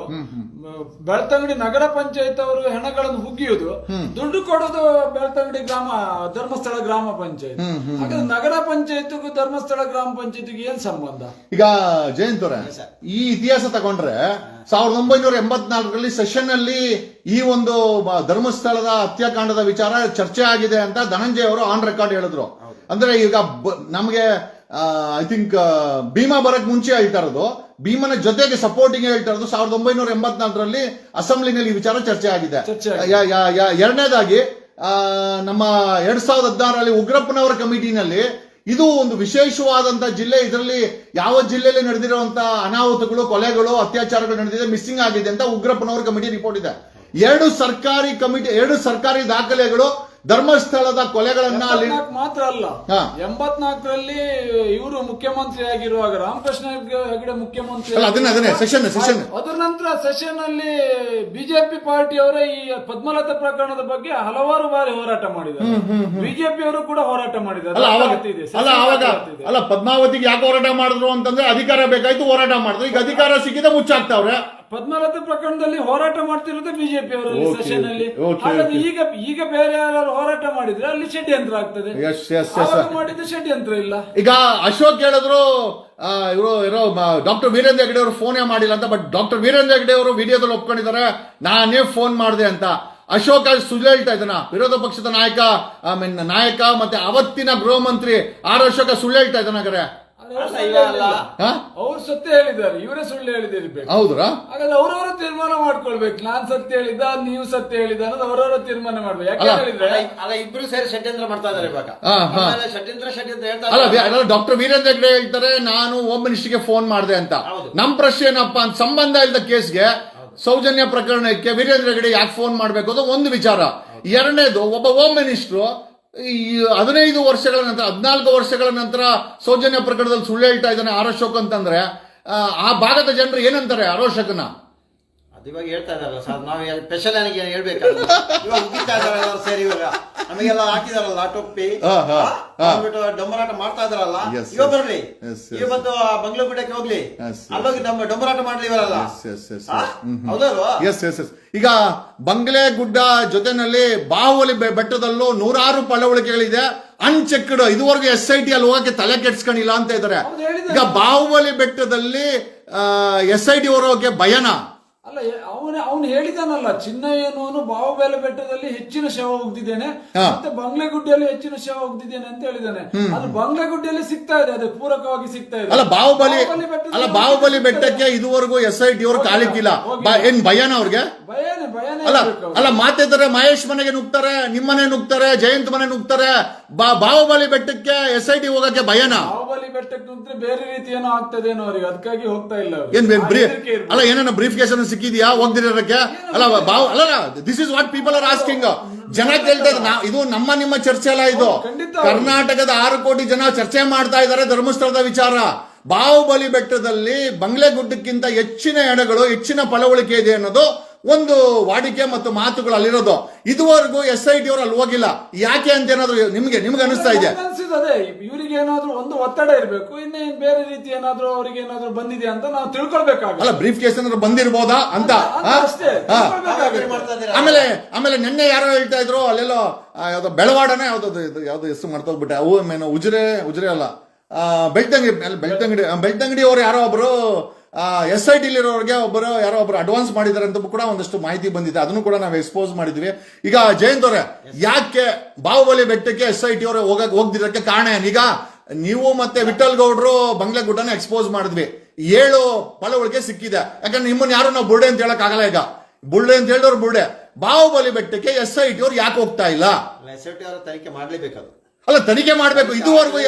ಬೆಳ್ತಂಗಡಿ ನಗರ ಪಂಚಾಯತ್ ಅವರು ಹೆಣಗಳನ್ನು ಹುಗಿಯೋದು. ದುಡ್ಡು ಕೊಡೋದು ಬೆಳ್ತಂಗಡಿ ಗ್ರಾಮ ಧರ್ಮಸ್ಥಳ ಗ್ರಾಮ ಪಂಚಾಯತ್. ಹಾಗಾದ್ರೆ ನಗರ ಪಂಚಾಯತ್ಗೂ ಧರ್ಮಸ್ಥಳ ಗ್ರಾಮ ಪಂಚಾಯತ್ಗೂ ಏನ್ ಸಂಬಂಧ? ಈಗ ಜಯಂತ್ ಅವರೇ ಈ ಇತಿಹಾಸ ತಗೊಂಡ್ರೆ ಸಾವಿರದ ಒಂಬೈನೂರ ಎಂಬತ್ನಾಲ್ಕರಲ್ಲಿ ಸೆಷನ್ ಅಲ್ಲಿ ಈ ಒಂದು ಧರ್ಮಸ್ಥಳದ ಹತ್ಯಾಕಾಂಡದ ವಿಚಾರ ಚರ್ಚೆ ಆಗಿದೆ ಅಂತ ಧನಂಜಯ ಅವರು ಆನ್ ರೆಕಾರ್ಡ್ ಹೇಳಿದ್ರು. ಅಂದ್ರೆ ಈಗ ನಮಗೆ ಐ ಥಿಂಕ್ ಭೀಮಾ ಬರಕ್ ಮುಂಚೆ ಹೇಳ್ತಾ ಇರೋದು. ಭೀಮನ ಜೊತೆಗೆ ಸಪೋರ್ಟಿಂಗ್ ಹೇಳ್ತಾ ಇರೋದು. ಸಾವಿರದ ಒಂಬೈನೂರ ಎಂಬತ್ನಾಲ್ಕರಲ್ಲಿ ಅಸೆಂಬ್ಲಿನಲ್ಲಿ ಈ ವಿಚಾರ ಚರ್ಚೆ ಆಗಿದೆ. ಎರಡನೇದಾಗಿ ನಮ್ಮ ಎರಡ್ ಸಾವಿರದ ಹದಿನಾರರಲ್ಲಿ ಉಗ್ರಪ್ಪನವರ ಕಮಿಟಿನಲ್ಲಿ ಇದು ಒಂದು ವಿಶೇಷವಾದಂತ ಜಿಲ್ಲೆ. ಇದರಲ್ಲಿ ಯಾವ ಜಿಲ್ಲೆಯಲ್ಲಿ ನಡೆದಿರುವಂತ ಅನಾಹುತಗಳು ಕೊಲೆಗಳು ಅತ್ಯಾಚಾರಗಳು ನಡೆದಿದೆ ಮಿಸ್ಸಿಂಗ್ ಆಗಿದೆ ಅಂತ ಉಗ್ರಪ್ಪನವರ ಕಮಿಟಿ ರಿಪೋರ್ಟ್ ಇದೆ. ಎರಡು ಸರ್ಕಾರಿ ಕಮಿಟಿ ಎರಡು ಸರ್ಕಾರಿ ದಾಖಲೆಗಳು ಧರ್ಮಸ್ಥಳದ ಕೊಲೆಗಳನ್ನ ಅಲ್ಲಿ ಮಾತ್ರ ಅಲ್ಲ. ಎಂಬತ್ನಾಲ್ಕರಲ್ಲಿ ಇವರು ಮುಖ್ಯಮಂತ್ರಿ ಆಗಿರುವಾಗ ರಾಮಕೃಷ್ಣ ಹೆಗಡೆ ಮುಖ್ಯಮಂತ್ರಿ ಅದನ್ನೇ, session. ಅದರ ನಂತರ ಸೆಷನ್ ಅಲ್ಲಿ ಬಿಜೆಪಿ ಪಾರ್ಟಿಯವರೇ ಈ ಪದ್ಮಲತಾ ಪ್ರಕರಣದ ಬಗ್ಗೆ ಹಲವಾರು ಬಾರಿ ಹೋರಾಟ ಮಾಡಿದ್ದಾರೆ. ಬಿಜೆಪಿ ಅವರು ಕೂಡ ಹೋರಾಟ ಮಾಡಿದ್ದಾರೆ. ಅಲ್ಲ ಅವಾಗ. ಅಲ್ಲ ಪದ್ಮಾವತಿಗೆ ಯಾಕೆ ಹೋರಾಟ ಮಾಡಿದ್ರು ಅಂತಂದ್ರೆ ಅಧಿಕಾರ ಬೇಕಾಯ್ತು ಹೋರಾಟ ಮಾಡಿದ್ರು. ಈಗ ಅಧಿಕಾರ ಸಿಕ್ಕಿದ್ರೆ ಮುಚ್ಚಾಕ್ತಾವ್ರೆ ಪದ್ಮಲತಾ ಪ್ರಕರಣದಲ್ಲಿ ಹೋರಾಟ ಮಾಡ್ತಿರೋದೇ ಬಿಜೆಪಿ ಅವರಲ್ಲಿ Okay, ಸೆಷನ್ ಅಲ್ಲಿ. okay, ಹಾಗಾದ್ರೆ okay. ಈಗ ಈಗ ಬೇರೆ ಯಾರು ಹೋರಾಟ ಮಾಡಿದ್ರೆ ಅಲ್ಲಿ ಷಡ್ಯಂತ್ರ ಆಗ್ತದೆ. Yes, yes, yes, ಆವಾಗ sir. ಮಾಡಿದ್ರೆ ಷಡ್ಯಂತ್ರ ಇಲ್ಲ. ಈಗ ಅಶೋಕ್ ಹೇಳಿದ್ರು ಇವರು ಇರೋ ಡಾಕ್ಟರ್ ವೀರೇಂದ್ರ ಹೆಗ್ಡೆ ಅವರು ಫೋನೇ ಮಾಡಿಲ್ಲ ಅಂತ ಬಟ್ ಡಾಕ್ಟರ್ ವೀರೇಂದ್ರ ಹೆಗ್ಡೆ ಅವರು ವಿಡಿಯೋದಲ್ಲಿ ಒಪ್ಕೊಂಡಿದ್ದಾರೆ ನಾನೇ ಫೋನ್ ಮಾಡಿದೆ ಅಂತ. ಅಶೋಕ್ ಸುಳ್ಳು ಹೇಳ್ತಾ ಇದ್ದಾನ. ವಿರೋಧ ಪಕ್ಷದ ನಾಯಕ ಐ ಮೀನ್ ನಾಯಕ ಮತ್ತೆ ಅವತ್ತಿನ ಗೃಹ ಮಂತ್ರಿ ಆರ್ ಅಶೋಕ ಸುಳ್ಳು ಹೇಳ್ತಾ ಇದ್ದಾನೆ ಅವ್ರು ಅವ್ರು ಸತ್ಯ ಹೇಳಿದ್ದಾರೆ ಇವರೇ ಸುಳ್ಳು ಹೇಳಿದಿರ್ಬೇಕು ಹೌದ್ರಾ? ಹಾಗಾದ್ರೆ ಅವರವರ ತೀರ್ಮಾನ ಮಾಡ್ಕೊಳ್ಬೇಕು. ನಾನ್ ಸತ್ಯ ಹೇಳಿದ ನೀವು ಸತ್ಯ ಹೇಳಿದ ಅನ್ನೋದು ಅವರವರ ತೀರ್ಮಾನ ಮಾಡ್ಬೇಕು. ಯಾಕೆ ಅಲ್ಲ, ಹೇಳಿದ್ರೆ? ಅಲ್ಲ, ಇಬ್ರು ಸೇರಿ ಷಡ್ಯಂತ್ರ ಮಾಡ್ತಾ ಇದಾರೆ ಇವಾಗ. ಆಮೇಲೆ ಷಡ್ಯಂತ್ರ ಷಡ್ಯಂತ್ರ ಹೇಳ್ತಾ ಅಲ್ಲ ಡಾಕ್ಟರ್ ವೀರೇಂದ್ರ ಹೆಗ್ಡೆ ಹೇಳ್ತಾರೆ ನಾನು ಹೋಮ್ ಮಿನಿಸ್ಟರ್ಗೆ ಫೋನ್ ಮಾಡಿದೆ ಅಂತ. ನಮ್ ಪ್ರಶ್ನೆ ಏನಪ್ಪಾ ಅಂತ ಸಂಬಂಧ ಇಲ್ಲದ ಕೇಸ್ಗೆ ಸೌಜನ್ಯ ಪ್ರಕರಣಕ್ಕೆ ವೀರೇಂದ್ರ ಹೆಗ್ಡೆ ಯಾಕೆ ಫೋನ್ ಮಾಡ್ಬೇಕು ಅದು ಒಂದು ವಿಚಾರ. ಎರಡನೇದು ಒಬ್ಬ ಹೋಮ್ ಮಿನಿಸ್ಟ್ರು ಈ ಹದಿನೈದು ವರ್ಷಗಳ ನಂತರ ಹದಿನಾಲ್ಕು ವರ್ಷಗಳ ನಂತರ ಸೌಜನ್ಯ ಪ್ರಕರಣದಲ್ಲಿ ಸುಳ್ಳು ಹೇಳ್ತಾ ಇದ್ದಾನೆ ಆರ್ ಅಶೋಕ್ ಅಂತಂದ್ರೆ ಆ, ಭಾಗದ ಜನರು ಏನಂತಾರೆ ಆರೋಶಕನ ಅದು ಇವಾಗ ಹೇಳ್ತಾ ಇದಾರಲ್ಲ ಸರ್ ನಾವು ಸ್ಪೆಷಲ್ ನನಗೆ ಹೇಳ್ಬೇಕಲ್ಲ? ಇವಾಗ ಉಗಿತಾ ಇದಾರಲ್ಲ ಸೇರಿ ಇವಾಗ. ನಮಗೆಲ್ಲ ಹಾಕಿದಾರಲ್ಲ ಟೊಪ್ಪಿ. ಅಂದ್ಬಿಟ್ಟು ಡಂಬರಾಟ ಮಾಡ್ತಾ ಇದಾರಲ್ಲ ಇವ ಬರ್ಲಿ. ಇವ ಬಂದು ಬಂಗ್ಲೋ ಹೋಗ್ಲಿ. ಅಲ್ಲೋಗಿ ನಮ್ಮ ಡಂಬರಾಟ ಮಾಡ್ಲಿ ಇವರಲ್ಲ. ಹೌದಲ್ವಾ ಎಸ್ ಎಸ್ ಎಸ್ ಈಗ ಬಂಗ್ಲೆ ಗುಡ್ಡ ಜೊತೆನಲ್ಲಿ ಬಾಹುಬಲಿ ಬೆಟ್ಟದಲ್ಲೂ ನೂರಾರು ಪಳವಳಿಕೆಗಳಿದೆ. ಅನ್ಚೆಕ್ಡ್ ಇದುವರೆಗೂ ಎಸ್ ಐ ಟಿ ಅಲ್ಲಿ ಹೋಗಕ್ಕೆ ತಲೆ ಕೆಡ್ಸ್ಕೊಂಡಿಲ್ಲ ಅಂತ ಇದ್ದಾರೆ ಈಗ ಬಾಹುಬಲಿ ಬೆಟ್ಟದಲ್ಲಿ ಎಸ್ ಐ ಟಿ ಹೋಗೋಕೆ ಭಯನ. ಅಲ್ಲ ಅವನೇ ಅವನು ಹೇಳಿದಾನಲ್ಲ ಚಿನ್ನಯ್ಯನವನು ಬಾಹುಬೆಲೆ ಬೆಟ್ಟದಲ್ಲಿ ಹೆಚ್ಚಿನ ಶವ ಹೋಗ್ದಿದ್ದೇನೆ ಮತ್ತೆ ಬಂಗ್ಲೆ ಬಂಗ್ಲೆಗುಡ್ಡೆಯಲ್ಲಿ ಹೆಚ್ಚಿನ ಶವ ಹೋಗ್ದಿದ್ದೇನೆ ಅಂತ ಹೇಳಿದಾನೆ. ಅದು ಬಂಗ್ಲೆಗುಡ್ಡೆಯಲ್ಲಿ ಸಿಗ್ತಾ ಇದೆ ಅದು ಪೂರಕವಾಗಿ ಸಿಗ್ತಾ ಇದೆ. ಅಲ್ಲ ಬಾಹುಬಲಿ ಅಲ್ಲ ಬಾಹುಬಲಿ ಬೆಟ್ಟಕ್ಕೆ ಇದುವರೆಗೂ ಎಸ್ ಐ ಟಿ ಅವರು ಕಾಲಿಕ್ಕಿಲ್ಲ ಏನ್ ಭಯನ ಅವ್ರಿಗೆ? ಭಯನೇ ಭಯನೇ ಅಲ್ಲ ಅಲ್ಲ ಮಾತಿದ್ರೆ ಮಹೇಶ್ ಮನೆಗೆ ನುಗ್ತಾರೆ ನಿಮ್ಮನೆ ನುಗ್ತಾರೆ ಜಯಂತ್ ಮನೆ ನುಗ್ತಾರೆ ಬಾಹುಬಲಿ ಬೆಟ್ಟಕ್ಕೆ ಎಸ್ ಐ ಟಿ ಹೋಗಕ್ಕೆ ಭಯನ? ಬೆಟ್ಟಕ್ಕೆ ಬೇರೆ ರೀತಿ ಏನೋ ಆಗ್ತದೇನೋ ಅವ್ರಿಗೆ ಅದಕ್ಕಾಗಿ ಹೋಗ್ತಾ ಇಲ್ಲ ಅವ್ರು. ಏನ್ ಆ ಬ್ರೀ ಹೆದರಿಕೆ ಇರ್ಬೇಕು. ಅಲ್ಲ ಏನೇನ ಬ್ರೀಫ್ ಕೇಸ್ ಅನ್ನ ಸಿಕ್ಕಿದ್ಯಾ? ಹೋಗ್ದಿರೋದಕ್ಕೆ? ಅಲ್ಲ ಬಾವ್ ಅಲ್ಲ this is what people are asking ಜನ ಕೇಳ್ತಾ ಇದ್ದಾರೆ. ಇದು ನಮ್ಮ ನಿಮ್ಮ ಚರ್ಚೆ ಅಲ್ಲ ಇದು. ಖಂಡಿತ. ಕರ್ನಾಟಕದ ಆರು ಕೋಟಿ ಜನ ಚರ್ಚೆ ಮಾಡ್ತಾ ಇದ್ದಾರೆ ಧರ್ಮಸ್ಥಳದ ವಿಚಾರ. ಬಾಹುಬಲಿ ಬೆಟ್ಟದಲ್ಲಿ ಬಂಗ್ಲೆ ಗುಡ್ಡಕ್ಕಿಂತ ಹೆಚ್ಚಿನ ಎಡಗಳು ಹೆಚ್ಚಿನ ಫಲವಳಿಕೆ ಇದೆ ಅನ್ನೋದು ಒಂದು ವಾಡಿಕೆ ಮತ್ತು ಮಾತುಗಳು ಅಲ್ಲಿರೋದು. ಇದುವರೆಗೂ ಎಸ್ ಐ ಟಿ ಅವರು ಅಲ್ಲಿ ಹೋಗಿಲ್ಲ. ಯಾಕೆ ಅಂತ ಏನಾದ್ರು ನಿಮ್ಗೆ ನಿಮ್ಗೆ ಅನಿಸ್ತಾ ಇದೆ ಇವರಿಗೆ ಏನಾದ್ರು ಒಂದು ಒತ್ತಡ ಇರಬೇಕು ಇನ್ನೇನ್ ಬೇರೆ ರೀತಿ ಏನಾದ್ರು ಅವರಿಗೆ ಏನಾದ್ರೂ ಬಂದಿದೆ ಅಂತ ನಾವು ತಿಳ್ಕೊಳ್ಬೇಕಾಗ ಅಲ್ಲ ಬ್ರೀಫ್ ಕೇಸ್ ಏನಾದ್ರು ಬಂದಿರ್ಬೋದಾ ಅಂತ? ಅಂತ ಅಷ್ಟೇ ಹಾ. ತಿಳ್ಕೊಳ್ಬೇಕಾಗುತ್ತೆ. ಆಮೇಲೆ ಆಮೇಲೆ ನಿನ್ನೆ ಯಾರೋ ಹೇಳ್ತಾ ಇದ್ರು ಅಲ್ಲೆಲ್ಲೋ ಆ, ಯಾವ್ದೋ ಬೆಳವಾಡನೆ ಯಾವ್ದು ಇದು ಯಾವ್ದು ಹೆಸರು ಮಾಡ್ತೋಗ್ಬಿಟ್ಟೆ ಅವು ಮೇನು ಉಜ್ರೆ ಉಜ್ರೆ ಅಲ್ಲ. ಆ, ಬೆಳ್ತಂಗಡಿ ಅಲ್ಲಿ ಬೆಳ್ತಂಗಡಿ ಆ, ಬೆಳ್ತಂಗಡಿ ಅವ್ರು ಯಾರೋ ಒಬ್ರು ಎಸ್ ಐ ಟಿಲಿರೋರಿಗೆ ಒಬ್ಬರು ಯಾರೋ ಒಬ್ಬರು ಅಡ್ವಾನ್ಸ್ ಮಾಡಿದ್ದಾರೆ ಅಂತ ಕೂಡ ಒಂದಷ್ಟು ಮಾಹಿತಿ ಬಂದಿದೆ. ಅದನ್ನು ಕೂಡ ನಾವು ಎಕ್ಸ್ಪೋಸ್ ಮಾಡಿದ್ವಿ. ಈಗ ಜಯಂತ್ ಅವರೇ, ಯಾಕೆ ಬಾಹುಬಲಿ ಬೆಟ್ಟಕ್ಕೆ ಎಸ್ ಐ ಟಿ ಅವರು ಹೋಗಕ್ ಹೋಗ್ದಿರಕ್ಕೆ ಕಾರಣ ಏನು? ಈಗ ನೀವು ಮತ್ತೆ ವಿಠಲ್ ಗೌಡ್ರು ಬಂಗ್ಲೆ ಗುಡ್ಡನ ಎಕ್ಸ್ಪೋಸ್ ಮಾಡಿದ್ವಿ. ಏಳು ಫಲವಳಿಕೆ ಸಿಕ್ಕಿದೆ. ಯಾಕಂದ್ರೆ ನಿಮ್ಮನ್ನ ಯಾರು ನಾವು ಬುರ್ಡೆ ಅಂತ ಹೇಳಕ್ ಆಗಲ್ಲ ಈಗ. ಬುಳ್ಳೆ ಅಂತ ಹೇಳಿದವ್ರು ಬುರ್ಡೆ. ಬಾಹುಬಲಿ ಬೆಟ್ಟಕ್ಕೆ ಎಸ್ ಐ ಟಿ ಅವ್ರು ಯಾಕೆ ಹೋಗ್ತಾ ಇಲ್ಲ? ಎಸ್ಎಫ್ಟಿ ಅವರ ತನಿಖೆ ಮಾಡ್ಲೇಬೇಕದು. ಅಲ್ಲ ತನಿಖೆ ಮಾಡ್ಬೇಕು. ಇದುವರೆಗೂ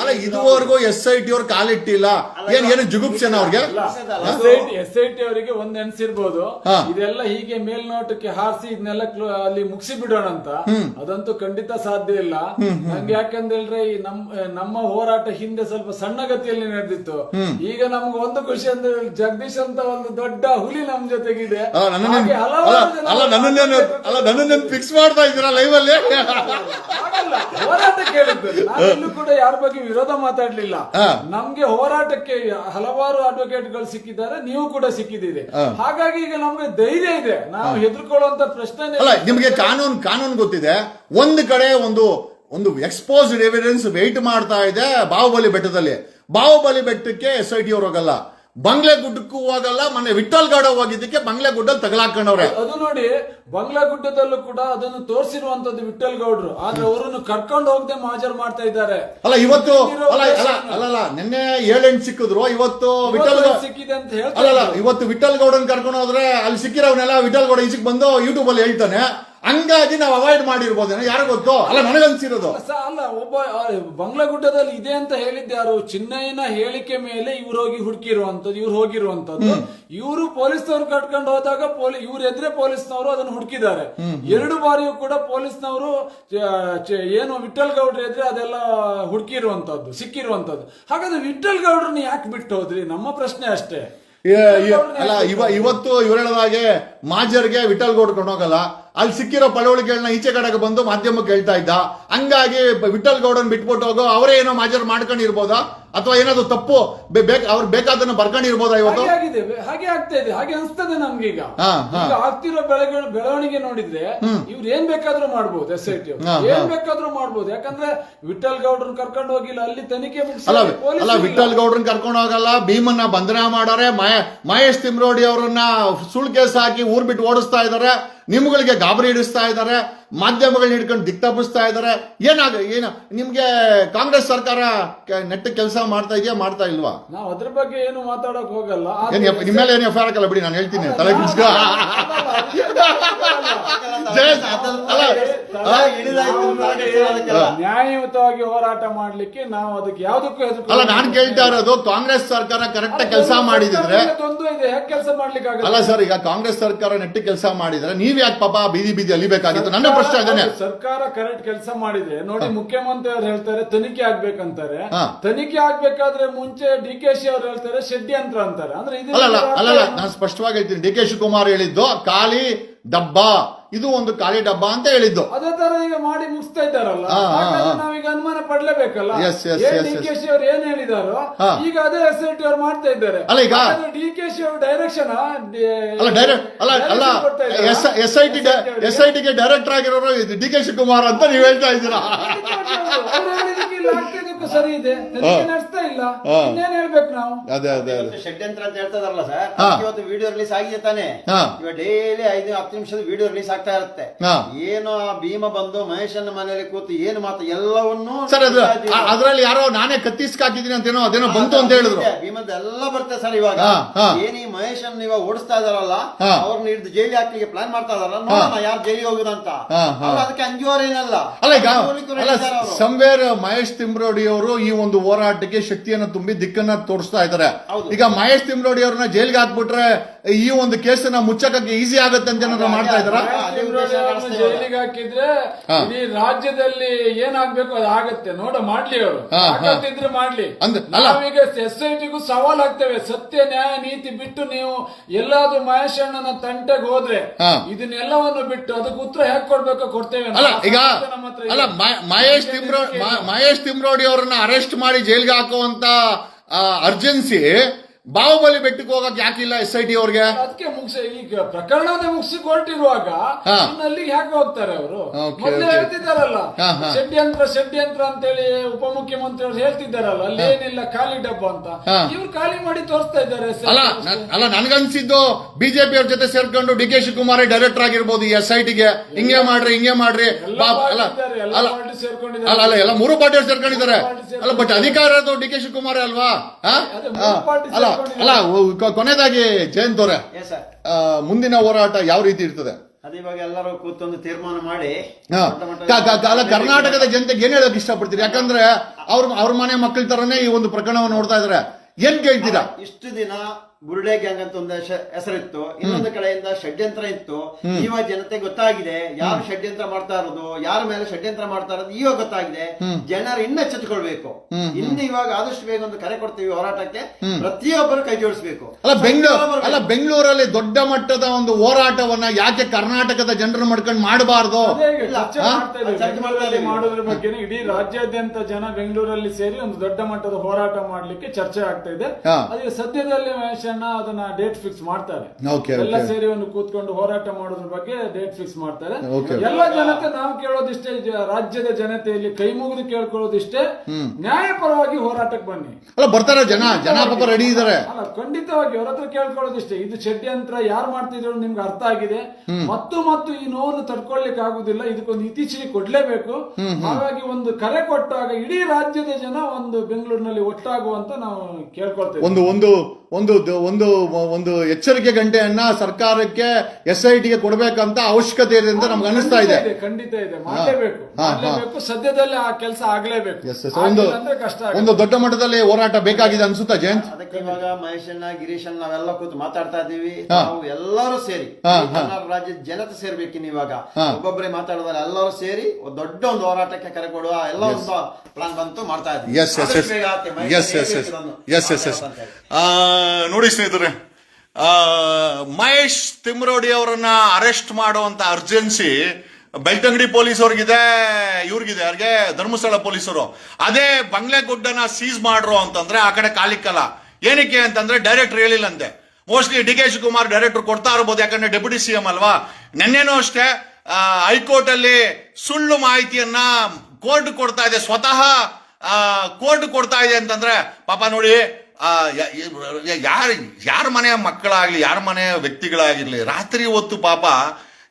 ಅಲ್ಲ ಇದುವರೆಗೂ ಎಸ್ ಐ ಟಿ ಅವ್ರು ಕಾಲಿಟ್ಟಿಲ್ಲ. ಏನ್ ಏನು ಜುಗುಪ್ಸೇನ ಅವ್ರಿಗೆ? ಎಸ್ ಐ ಟಿ ಅವರಿಗೆ ಒಂದ್ ನೆನ್ಸಿರ್ಬೋದು. ಇದೆಲ್ಲ ಹೀಗೆ ಮೇಲ್ನೋಟಕ್ಕೆ ಹಾರಿಸಿ ಇದನ್ನೆಲ್ಲ ಕ್ಲೋ- ಅಲ್ಲಿ ಮುಗಿಸಿ ಬಿಡೋಣ ಅಂತ ಅದಂತೂ ಖಂಡಿತ ಸಾಧ್ಯ ಇಲ್ಲ. ನಂಗೆ ಯಾಕಂದ್ರೆ ಈ ನಮ್ ನಮ್ಮ ಹೋರಾಟ ಹಿಂದೆ ಸ್ವಲ್ಪ ಸಣ್ಣ ಗತಿಯಲ್ಲಿ ನಡೆದಿತ್ತು. ಈಗ ನಮ್ಗೆ ಒಂದು ಖುಷಿ ಅಂದ್ರೆ ಜಗದೀಶ್ ಅಂತ ಒಂದು ದೊಡ್ಡ ಹುಲಿ ನಮ್ ಜೊತೆಗಿದೆ. ಅಲ್ಲ ನನ್ನನ್ನೇನು ಫಿಕ್ಸ್ ಮಾಡ್ತಾ ಇದ್ದೀರಾ ಲೈವ್ ಅಲ್ಲಿ? ಹೋರಾಟ ಕೇಳಿದ್ದು. ಕೂಡ ಯಾರ ಬಗ್ಗೆ ವಿರೋಧ ಮಾತಾಡ್ಲಿಲ್ಲ. ನಮ್ಗೆ ಹೋರಾಟಕ್ಕೆ ಹಲವಾರು ಅಡ್ವೊಕೇಟ್ಗಳು ಸಿಕ್ಕಿದ್ದಾರೆ ನೀವು ಕೂಡ ಸಿಕ್ಕಿದ್ದೀರಿ. ಹಾಗಾಗಿ ಈಗ ನಮ್ಗೆ ಧೈರ್ಯ ಇದೆ. ನಾವು ಹೆದರ್ಕೊಳ್ಳುವಂತ ಪ್ರಶ್ನೆ ಅಲ್ಲ ನಿಮಗೆ ಕಾನೂನು ಕಾನೂನು ಗೊತ್ತಿದೆ. ಒಂದು ಕಡೆ ಒಂದು ಒಂದು ಎಕ್ಸ್ಪೋಸ್ಡ್ ಎವಿಡೆನ್ಸ್ ವೆಯ್ಟ್ ಮಾಡ್ತಾ ಇದೆ ಬಾಹುಬಲಿ ಬೆಟ್ಟದಲ್ಲಿ. ಬಾಹುಬಲಿ ಬೆಟ್ಟಕ್ಕೆ ಎಸ್ ಐ ಟಿ ಅವ್ರು ಹೋಗಲ್ಲ. ಬಂಗ್ಲೆ ಗುಡ್ಡಕ್ಕೂ ಹೋಗಲ್ಲ ಮೊನ್ನೆ ವಿಠಲ್ ಗಾಡ ಹೋಗಿದ್ದಕ್ಕೆ ಬಂಗ್ಲೆ ಗುಡ್ಡಲ್ಲಿ ತಗಲಾಕೊಂಡವ್ರೆ ಅದು ನೋಡಿ ಬಂಗ್ಲಾಗುಡ್ಡದಲ್ಲೂ ಕೂಡ ಅದನ್ನು ತೋರಿಸಿರುವಂತದ್ದು ವಿಠಲ್ ಗೌಡ್ರು. ಆದ್ರೆ ಅವರನ್ನು ಕರ್ಕೊಂಡು ಹೋಗದೆ ಮಾಜರ್ ಮಾಡ್ತಾ ಇದ್ದಾರೆ. ಅಲ್ಲ ಇವತ್ತು ಅಲ್ಲ ಅಲ್ಲ ಅಲ್ಲಲ್ಲ ನಿನ್ನೆ ಏಳೆಂಟು ಸಿಕ್ಕಿದ್ರು ಇವತ್ತು ವಿಠಲ್ ಸಿಕ್ಕಿದೆ ಅಂತ ಹೇಳಿ ಅಲ್ಲ. ಇವತ್ತು ವಿಠಲ್ ಗೌಡನ್ ಕರ್ಕೊಂಡು ಹೋದ್ರೆ ಅಲ್ಲಿ ಸಿಕ್ಕಿರೋನೆಲ್ಲ ವಿಠಲ್ ಗೌಡ ಈಚೆಗೆ ಬಂದು ಯೂಟ್ಯೂಬ್ ಅಲ್ಲಿ ಹೇಳ್ತಾನೆ. ಹಂಗಾಗಿ ನಾವು ಅವಾಯ್ಡ್ ಮಾಡಿರ್ಬೋದು. ಯಾರು ಗೊತ್ತು? ಅಲ್ಲ ನನಗನ್ಸಿರೋದು. ಅಲ್ಲ ಒಬ್ಬ ಬಂಗ್ಲಾಗುಡ್ಡದಲ್ಲಿ ಇದೆ ಅಂತ ಹೇಳಿದ್ಯಾರು ಚಿನ್ನಯ್ಯನ ಹೇಳಿಕೆ ಮೇಲೆ ಇವ್ರು ಹೋಗಿ ಹುಡುಕಿರುವಂತದ್ದು ಇವ್ರು ಹೋಗಿರುವಂತದ್ದು ಇವರು ಪೊಲೀಸ್ನವ್ರು ಕಟ್ಕೊಂಡು ಹೋದಾಗ ಪೊಲೀ ಇವ್ರ ಎದುರೇ ಪೊಲೀಸ್ನವರು ಅದನ್ನು ಹುಡುಕಿದ್ದಾರೆ. ಎರಡು ಬಾರಿಯೂ ಕೂಡ ಪೊಲೀಸ್ನವರು ಏನು ವಿಠಲ್ ಗೌಡ್ರ ಎದ್ರೆ ಅದೆಲ್ಲ ಹುಡುಕಿರುವಂತದ್ದು ಸಿಕ್ಕಿರುವಂತದ್ದು ಹಾಗಾದ್ರೆ ವಿಠಲ್ ಗೌಡ್ರನ್ನ ಯಾಕೆ ಬಿಟ್ಟು ಹೋದ್ರಿ? ನಮ್ಮ ಪ್ರಶ್ನೆ ಅಷ್ಟೇ. ಅಲ್ಲ ಇವ ಇವತ್ತು ಇವ್ರು ಹೇಳೋದಾಗೆ ಮಾಜರ್ಗೆ ವಿಠಲ್ ಗೌಡ್ ಕೊಂಡೋಗಲ್ಲ. ಅಲ್ಲಿ ಸಿಕ್ಕಿರೋ ಪಳವಳಿಗಳನ್ನ ಈಚೆ ಕಡೆಗೆ ಬಂದು ಮಾಧ್ಯಮಕ್ಕೆ ಹೇಳ್ತಾ ಇದ್ದ. ಹಂಗಾಗಿ ವಿಠಲ್ ಗೌಡನ್ ಬಿಟ್ಬಿಟ್ಟು ಹೋಗೋ ಅವರೇ ಏನೋ ಮಾಜರ್ ಮಾಡ್ಕೊಂಡಿರ್ಬೋದಾ? ಅಥವಾ ಏನಾದ್ರು ತಪ್ಪು? ಅವ್ರು ಬೇಕಾದನ್ನ ಬರ್ಕೊಂಡಿರ್ಬೋದಾ ಇವತ್ತು? ಹಾಗೆ ಆಗ್ತಾ ಇದೆ ಹಾಗೆ ಅನ್ಸ್ತದೆ ನಮ್ಗೆ ಈಗ. ಆಗ್ತಿರೋ ಬೆಳವಣಿಗೆ ನೋಡಿದ್ರೆ ಇವ್ರು ಏನ್ ಬೇಕಾದ್ರೂ ಮಾಡ್ಬೋದು ಎಸ್ ಐ ಟಿ ಏನ್ ಬೇಕಾದ್ರೂ ಮಾಡ್ಬೋದು. ಯಾಕಂದ್ರೆ ವಿಠಲ್ ಗೌಡ್ರನ್ ಕರ್ಕೊಂಡು ಹೋಗಿಲ್ಲ ಅಲ್ಲಿ ತನಿಖೆ ಅಲ್ಲ ವಿಠಲ್ ಗೌಡ್ರನ್ ಕರ್ಕೊಂಡು ಹೋಗಲ್ಲ ಭೀಮನ್ನ ಬಂಧನ ಮಾಡೋರೆ ಮಹೇ- ಮಹೇಶ್ ತಿಮ್ರೋಡಿ ಅವರನ್ನ ಸುಳ್ಳು ಕೇಸ್ ಹಾಕಿ ಊರ್ ಬಿಟ್ಟು ಓಡಿಸ್ತಾ ಇದಾರೆ. ನಿಮ್ಗಳಿಗೆ ಗಾಬರಿ ಹಿಡಿಸ್ತಾ ಇದ್ದಾರೆ ಮಾಧ್ಯಮಗಳನ್ನ ಹಿಡ್ಕೊಂಡು ದಿಕ್ ತಪ್ಪಿಸ್ತಾ ಇದಾರೆ ಏನಾಗ ಏನ ನಿಮ್ಗೆ ಕಾಂಗ್ರೆಸ್ ಸರ್ಕಾರ ನೆಟ್ಟ ಕೆಲಸ ಮಾಡ್ತಾ ಇದೆಯಾ ಮಾಡ್ತಾ ಇಲ್ವಾ? ನಾವು ಅದ್ರ ಬಗ್ಗೆ ಏನು ಮಾತಾಡಕ್ ಹೋಗಲ್ಲ. ನಿಮ್ಮ ಮೇಲೆ ಏನು ಎಫ್ ಐ ಆರ್ ಬಿಡಿ ನಾನು ಹೇಳ್ತೀನಿ ತಲೆ ಬಿಡಿಸ್ಕೊ. ನ್ಯಾಯಯುತವಾಗಿ ಹೋರಾಟ ಮಾಡ್ಲಿಕ್ಕೆ ನಾವು ಅದಕ್ಕೆ ಯಾವ್ದಕ್ಕೂ ಅಲ್ಲ ನಾನು ಕೇಳ್ತಾ ಇರೋದು ಕಾಂಗ್ರೆಸ್ ಸರ್ಕಾರ ಕರೆಕ್ಟ್ ಕೆಲಸ ಮಾಡಿದ್ರೆ ತೊಂದ್ರೆ ಇದೆ ಹೇಗೆ ಕೆಲಸ ಮಾಡ್ಲಿಕ್ಕೆ ಅಲ್ಲ ಆಗಲ್ಲ ಸರ್ ಈಗ ಕಾಂಗ್ರೆಸ್ ಸರ್ಕಾರ ನೆಟ್ಟಿ ಕೆಲಸ ಮಾಡಿದ್ರೆ ನೀವ್ ಯಾಕೆ ಪಾಪ ಬೀದಿ ಬೀದಿ ಅಲಿಬೇಕಾಗಿತ್ತು? ನನ್ನ ಪ್ರಶ್ನೆ ಅದನ್ನೇ ಸರ್ಕಾರ ಕರೆಕ್ಟ್ ಕೆಲಸ ಮಾಡಿದೆ. ನೋಡಿ ಮುಖ್ಯಮಂತ್ರಿ ಅವ್ರು ಹೇಳ್ತಾರೆ ತನಿಖೆ ಆಗ್ಬೇಕಂತಾರೆ. ತನಿಖೆ ಆಗ್ಬೇಕಾದ್ರೆ ಮುಂಚೆ ಡಿ ಕೆ ಶಿ ಅವ್ರು ಹೇಳ್ತಾರೆ ಷಡ್ಯಂತ್ರ ಅಂತಾರೆ. ಅಂದ್ರೆ ಅಲ್ಲ ಅಲ್ಲ ನಾನು ಸ್ಪಷ್ಟವಾಗಿ ಹೇಳ್ತೀನಿ. ಡಿ ಕೆ ಶಿವಕುಮಾರ್ ಹೇಳಿದ್ದು ಖಾಲಿ ಡಬ್ಬ ಇದು ಒಂದು ಖಾಲಿ ಡಬ್ಬ ಅಂತ ಹೇಳಿದ್ದು. ಅದೇ ತರ ಈಗ ಮಾಡಿ ಮುಗಿಸ್ತಾ ಇದ್ದಾರಲ್ಲ? ಹಾ, ಹಾ, ಹಾಗಾದ್ರೆ ಹಾ. ನಾವೀಗ ಅನುಮಾನ ಪಡ್ಲೇಬೇಕಲ್ಲ? Yes, yes, ಏನ್ yes, D yes. K Shi ಅವ್ರು ಏನ್ ಹೇಳಿದಾರೋ ಹಾ. ಈಗ ಅದೇ ಎಸ್ ಐ ಟಿ ಅವ್ರು ಮಾಡ್ತಾ ಇದ್ದಾರೆ. ಅಲ್ಲ ಈಗ- ಡಿ ಕೆ ಶಿ ಅವ್ರ ಡೈರೆಕ್ಷನ್ ಅಲ್ಲ ಡೈರೆಕ್ಟ್ ಅಲ್ಲ ಅಲ್ಲ S S I T S I ಟಿಗೆ ಡೈರೆಕ್ಟರ್ ಆಗಿರೋರು ಡಿ ಕೆ ಶಿವಕುಮಾರ್ ಅಂತ ನೀವ್ ಹೇಳ್ತಾ ಇದ್ದೀರಾ? ಸರಿ ಇದೆ. ತನಿಖೆ ನಡೆಸ್ತಾ ಇಲ್ಲ. ಹಾ. ಇನ್ನೇನ್ ಹೇಳ್ಬೇಕು ನಾವು? ಅದೇ ಅದೇ ಅದೇ. ಇವತ್ತು ಷಡ್ಯಂತ್ರ ಅಂತ ಹೇಳ್ತದಲ್ಲ ಸರ್? ಹಾ. ಇವತ್ತು ವಿಡಿಯೋ ರಿಲೀಸ್ ಆಗಿದೆ ತಾನೆ? ಹಾ. ಇವಾಗ ಡೈಲಿ ಐದು ಹತ್ತು ನಿಮಿಷದ ವಿಡಿಯೋ ರಿಲೀಸ್ ಆಗ್ತಾ ಇರುತ್ತೆ. ಏನು ಆ ಭೀಮ ಬಂದು ಮಹೇಶನ ಮನೆಯಲ್ಲಿ ಕೂತು ಏನು ಮಾತು ಎಲ್ಲವನ್ನೂ ಸರ್ ಅದು. ಅದ್ರಲ್ಲಿ ಯಾರೋ ನಾನೇ ಕತ್ತಿಸ್ಕಾಕಿದ್ದೀನಿ ಅಂತೇನೋ ಅದೇನೋ ಬಂತು ಅಂತ ಹೇಳಿದ್ರು. ಭೀಮದ ಎಲ್ಲ ಬರುತ್ತೆ ಸರ್ ಇವಾಗ. ಏನ್ ಈ ಮಹೇಶನ್ ಇವಾಗ ಓಡಿಸ್ತಾ ಇದಾರಲ್ಲ. ಅವ್ರನ್ನ ಹಿಡಿದು ಜೈಲಿ ಹಾಕ್ಲಿಕ್ಕೆ ಪ್ಲಾನ್ ಮಾಡ್ತಾ ಇದಾರ. ನೋಡೋಣ ಯಾರು ಜೈಲಿ ಹೋಗುದಂತ ಅದಕ್ಕೆ ಅಂಜುವರೇನಲ್ಲ ಅಲ್ಲ ಈಗ ಸಂವೇರ್ ಮಹೇಶ್ ತಿಮ್ರೋಡಿ ಅವರು ಈ ಒಂದು ಹೋರಾಟಕ್ಕೆ ಶಕ್ತಿಯನ್ನು ತುಂಬಿ ದಿಕ್ಕನ್ನ ತೋರಿಸ್ತಾ ಇದ್ದಾರೆ. ಈಗ ಮಹೇಶ್ ತಿಮ್ರೋಡಿ ಅವ್ರನ್ನ ಜೈಲ್ಗೆ ಹಾಕ್ಬಿಟ್ರೆ ಈ ಒಂದು ಕೇಸನ್ನ ಮುಚ್ಚಕ್ಕೆ ಈಸಿ ಆಗುತ್ತೆ ಅಂತ ಏನಾದ್ರು ಮಾಡ್ತಾ ಇದಾರ. ಜೈಲಿಗೆ ಹಾಕಿದ್ರೆ ಈ ರಾಜ್ಯದಲ್ಲಿ ಏನಾಗ್ಬೇಕು ಅದು ಆಗತ್ತೆ. ನೋಡ ಮಾಡ್ಲಿ ಅವರು. ಹಾ, ಹಾ. ಮಾಡ್ಲಿ. ನಾವೀಗ ಎಸ್ ಐ ಟಿಗೂ ಸವಾಲ್ ಆಗ್ತೇವೆ ಸತ್ಯ ನ್ಯಾಯ ನೀತಿ ಬಿಟ್ಟು ನೀವು ಎಲ್ಲಾದ್ರೂ ಮಹೇಶ್ ಅಣ್ಣನ ತಂಟೆಗೆ ಹೋದ್ರೆ ಇದನ್ನೆಲ್ಲವನ್ನು ಬಿಟ್ಟು ಅದಕ್ಕೆ ಉತ್ತರ ಹೇಗೆ ಕೊಡ್ಬೇಕು ಕೊಡ್ತೇವೆ ಅಲ್ಲ ಈಗ. ಅಲ್ಲ ಮಹೇಶ್ ತಿಮ್ರೋ ಮಹೇಶ್ ತಿಮ್ರೋಡಿ ಅವರನ್ನ ಅರೆಸ್ಟ್ ಮಾಡಿ ಜೈಲ್ಗೆ ಹಾಕುವಂತ ಅರ್ಜೆನ್ಸಿ ಬಾಹುಬಲಿ ಬೆಟ್ಟಕ್ಕೆ ಹೋಗಕ್ ಯಾಕಿಲ್ಲ ಎಸ್ ಐ ಟಿ ಅವ್ರಿಗೆ ಅದಕ್ಕೆ ಮುಗಿಸ ಈಗ ಪ್ರಕರಣವನ್ನೇ ಮುಗಿಸಿ ಕೊಟ್ಟಿರುವಾಗ ಹಾ. ಇನ್ನು ಯಾಕೆ ಹೋಗ್ತಾರೆ ಅವರು Okay, ಮೊದಲೇ okay. ಹೇಳ್ತಿದ್ದಾರಲ್ಲ ಹಾ, ಹಾ. ಷಡ್ಯಂತ್ರ ಷಡ್ಯಂತ್ರ ಅಂತೇಳಿ ಉಪಮುಖ್ಯಮಂತ್ರಿ ಅವರು ಹೇಳ್ತಿದ್ದಾರಲ್ಲ ಅಲ್ಲಿ ಏನಿಲ್ಲ ಖಾಲಿ ಡಬ್ಬ ಅಂತ ಹಾ. ಇವ್ರು ಖಾಲಿ ಮಾಡಿ ತೋರಿಸ್ತಾ ಇದ್ದಾರೆ SIT ಅಲ್ಲ. ನನ್- ಅಲ್ಲ ನನ್ಗನ್ಸಿದ್ದು ಬಿಜೆಪಿ ಅವ್ರ ಜೊತೆ ಸೇರ್ಕೊಂಡು ಡಿ ಕೆ ಶಿವಕುಮಾರ್ ಡೈರೆಕ್ಟರ್ ಆಗಿರ್ಬೋದು ಎಸ್ ಐ ಟಿಗೆ ಹಿಂಗೆ ಮಾಡ್ರಿ ಹಿಂಗೆ ಮಾಡ್ರಿ ಎಲ್ಲ ಪಾಪ ಅಲ್ಲ ಎಲ್ಲ ಅಲ್ಲ. ಅಲ್ಲ ಅಲ್ಲ ಎಲ್ಲ ಮೂರು ಪಾರ್ಟಿ ಸೇರ್ಕೊಂಡಿದ್ದಾರೆ ಅಲ್ಲ ಬಟ್ ಅಧಿಕಾರ ಡಿ ಕೆ ಶಿವಕುಮಾರ್ ಅಲ್ವಾ? ಅದೇ ಮೂರು ಅಲ್ಲ. ಅಲ್ಲ ಕೊನೆದಾಗಿ ಕೊನೆಯದಾಗಿ ಜಯಂತ್ ಅವರೇ ಮುಂದಿನ ಹೋರಾಟ ಯಾವ ರೀತಿ ಇರ್ತದೆ? ಅದೇ ಇವಾಗ ಎಲ್ಲರೂ ಕೂತೊಂದು ತೀರ್ಮಾನ ಮಾಡಿ ಹಾ. ದೊಡ್ಡ ಮಟ್ಟದ- ಕ- ಕ- ಅಲ್ಲ ಕರ್ನಾಟಕದ ಜನತೆಗೆ ಏನ್ ಹೇಳಕ್ ಇಷ್ಟಪಡ್ತೀರಿ? ಯಾಕಂದ್ರೆ ಅವ್ರ ಅವ್ರ ಮನೆ ಮಕ್ಕಳ ತರನೇ ಈ ಒಂದು ಪ್ರಕರಣವನ್ನು ನೋಡ್ತಾ ಇದಾರೆ. ಏನ್ ಕೇಳ್ತೀರಾ? ಇಷ್ಟು ದಿನ ಬುರುಡೆ ಗ್ಯಾಂಗ್ ಅಂತ ಒಂದು ಹೆಸ- ಹೆಸರಿತ್ತು. ಇನ್ನೊಂದು ಕಡೆಯಿಂದ ಷಡ್ಯಂತ್ರ ಇತ್ತು. ಇವಾಗ ಜನತೆ ಗೊತ್ತಾಗಿದೆ. ಯಾರು ಷಡ್ಯಂತ್ರ ಮಾಡ್ತಾ ಇರೋದು ಯಾರ ಮೇಲೆ ಷಡ್ಯಂತ್ರ ಮಾಡ್ತಾ ಇರೋದು ಇವಾಗ ಗೊತ್ತಾಗಿದೆ. ಜನರು ಇನ್ನ ಎಚ್ಚೆತ್ಕೊಳ್ಬೇಕು ಇನ್ನು ಇವಾಗ ಆದಷ್ಟು ಬೇಗ ಒಂದು ಕರೆ ಕೊಡ್ತೀವಿ ಹೋರಾಟಕ್ಕೆ. ಪ್ರತಿಯೊಬ್ಬರು ಕೈ ಜೋಡಿಸ್ಬೇಕು. ಅಲ್ಲ ಬೆಂಗಳೂರು ಅಲ್ಲ ಬೆಂಗಳೂರಲ್ಲಿ ದೊಡ್ಡ ಮಟ್ಟದ ಒಂದು ಹೋರಾಟವನ್ನ ಯಾಕೆ ಕರ್ನಾಟಕದ ಜನರು ಮಾಡ್ಕೊಂಡು ಮಾಡಬಾರ್ದು? ಅದೇ ಚರ್ಚೆ ಮಾಡ್ತಾ ಇದ್ದೀವಿ. ಚರ್ಚೆ ಮಾಡ್ತಾ ಇದ್ದೀವಿ. ಮಾಡೋದ್ರ ಬಗ್ಗೆ ಇಡೀ ರಾಜ್ಯಾದ್ಯಂತ ಜನ ಬೆಂಗಳೂರಲ್ಲಿ ಸೇರಿ ಒಂದು ದೊಡ್ಡ ಮಟ್ಟದ ಹೋರಾಟ ಮಾಡ್ಲಿಕ್ಕೆ ಚರ್ಚೆ ಆಗ್ತಾ ಇದೆ. ಅದೇ ಸದ್ಯದಲ್ಲಿ ಅಣ್ಣ ಅದನ್ನ ಡೇಟ್ ಫಿಕ್ಸ್ ಮಾಡ್ತಾರೆ. ಎಲ್ಲ ಸೇರಿ ಒಂದು ಕೂತ್ಕೊಂಡು ಹೋರಾಟ ಮಾಡೋದ್ರ ಬಗ್ಗೆ ಡೇಟ್ ಫಿಕ್ಸ್ ಮಾಡ್ತಾರೆ. ಎಲ್ಲ ಜನತೆ ನಾವು ಕೇಳೋದಿಷ್ಟೇ ರಾಜ್ಯದ ಜನತೆಯಲ್ಲಿ ಕೈ ಮುಗಿದು ಕೇಳ್ಕೊಳ್ಳೋದಿಷ್ಟೇ. ನ್ಯಾಯಪರವಾಗಿ ಹೋರಾಟಕ್ಕೆ ಬನ್ನಿ. ಅಲ್ಲ ಬರ್ತಾರೆ ಜನ. ಜನ ರೆಡಿ ಇದಾರೆ. ಅಲ್ಲ ಖಂಡಿತವಾಗಿ ಅವ್ರ ಹತ್ರ ಕೇಳ್ಕೊಳ್ಳೋದಿಷ್ಟೇ. ಇದು ಷಡ್ಯಂತ್ರ ಯಾರು ಮಾಡ್ತಿದ್ರು ನಿಮ್ಗೆ ಅರ್ಥ ಆಗಿದೆ. ಮತ್ತು ಮತ್ತು ಈ ನೋವನ್ನು ತಡ್ಕೊಳ್ಲಿಕ್ಕೆ ಆಗುದಿಲ್ಲ. ಇದಕ್ಕೊಂದು ಇತ್ತೀಚೆಗೆ ಕೊಡ್ಲೇಬೇಕು. ಹಾಗಾಗಿ ಒಂದು ಕರೆ ಕೊಟ್ಟಾಗ ಇಡೀ ರಾಜ್ಯದ ಜನ ಒಂದು ಬೆಂಗಳೂರಿನಲ್ಲಿ ಒಟ್ಟಾಗುವಂತ ನಾವು ಕೇಳ್ಕೊಳ್ತೇವೆ. ಒಂದು ಒಂದು ಒಂದು ಒಂದು ಒಂದು ಎಚ್ಚರಿಕೆ ಗಂಟೆಯನ್ನ ಸರ್ಕಾರಕ್ಕೆ ಎಸ್ ಐ ಟಿಗೆ ಕೊಡಬೇಕಂತ ಅವಶ್ಯಕತೆ ಇದೆ ಅಂತ ನಮ್ಗೆ ಅನಿಸ್ತಾ ಇದೆ. ಖಂಡಿತ ಇದೆ. ಸದ್ಯದಲ್ಲಿ ಆ ಕೆಲಸ ಆಗ್ಲೇಬೇಕು. ಎಸ್ ಎಸ್ ಒಂದು ದೊಡ್ಡ ಮಟ್ಟದಲ್ಲಿ ಹೋರಾಟ ಬೇಕಾಗಿದೆ ಅನ್ಸುತ್ತಾ ಜಯಂತ್? ಅದಕ್ಕೆ ಇವಾಗ ಮಹೇಶಣ್ಣ ಗಿರೀಶಣ್ಣ ನಾವೆಲ್ಲ ಕೂತು ಮಾತಾಡ್ತಾ ಇದ್ದೀವಿ. ನಾವು ಎಲ್ಲರೂ ಸೇರಿ ಕರ್ನಾಟಕ ರಾಜ್ಯದ ಜನತೆ ಸೇರ್ಬೇಕಿನ್ ಇವಾಗ. ಒಬ್ಬೊಬ್ಬರೇ ಮಾತಾಡೋದಲ್ಲ ಎಲ್ಲರೂ ಸೇರಿ ಒಂದು ದೊಡ್ಡ ಒಂದು ಹೋರಾಟಕ್ಕೆ ಕರೆ ಕೊಡುವ ಎಲ್ಲ ಒಂದು ಪ್ಲಾನ್ ಬಂತು ಮಾಡ್ತಾ ಇದ್ದೀವಿ. ನೋಡಿ ಸ್ನೇಹಿತರೆ ಮಹೇಶ್ ತಿಮ್ರೋಡಿ ಅವರನ್ನ ಅರೆಸ್ಟ್ ಮಾಡುವಂತ ಅರ್ಜೆನ್ಸಿ ಬೆಳ್ತಂಗಡಿ ಪೊಲೀಸ್ ಅವ್ರಿಗಿದೆ ಇವ್ರಿಗಿದೆ, ಅವ್ರಿಗೆ ಧರ್ಮಸ್ಥಳ ಪೊಲೀಸರು. ಅದೇ ಬಂಗ್ಲೆಗುಡ್ಡನ ಸೀಸ್ ಮಾಡ್ರು ಅಂತಂದ್ರೆ ಆ ಕಡೆ ಕಾಲಿಕ್ಕಲ್ಲ. ಏನಕ್ಕೆ ಅಂತಂದ್ರೆ director ಹೇಳಿಲ್ಲಂತೆ. Mostly D K Shivakumar director ಕೊಡ್ತಾ ಇರ್ಬೋದು, ಯಾಕಂದ್ರೆ ಡೆಪ್ಯೂಟಿ ಸಿ ಎಂ ಅಲ್ವಾ? ನಿನ್ನೆನೂ ಅಷ್ಟೇ ಹೈಕೋರ್ಟ್ ಅಲ್ಲಿ ಸುಳ್ಳು ಮಾಹಿತಿಯನ್ನ ಕೋರ್ಟ್ ಕೊಡ್ತಾ ಇದೆ, ಸ್ವತಃ ಕೋರ್ಟ್ ಕೊಡ್ತಾ ಇದೆ ಅಂತಂದ್ರೆ, ಪಾಪ ನೋಡಿ ಯಾರ ಯಾರ ಮನೆಯ ಮಕ್ಕಳಾಗ್ಲಿ, ಯಾರ ಮನೆಯ ವ್ಯಕ್ತಿಗಳಾಗಿರಲಿ, ರಾತ್ರಿ ಹೊತ್ತು ಪಾಪ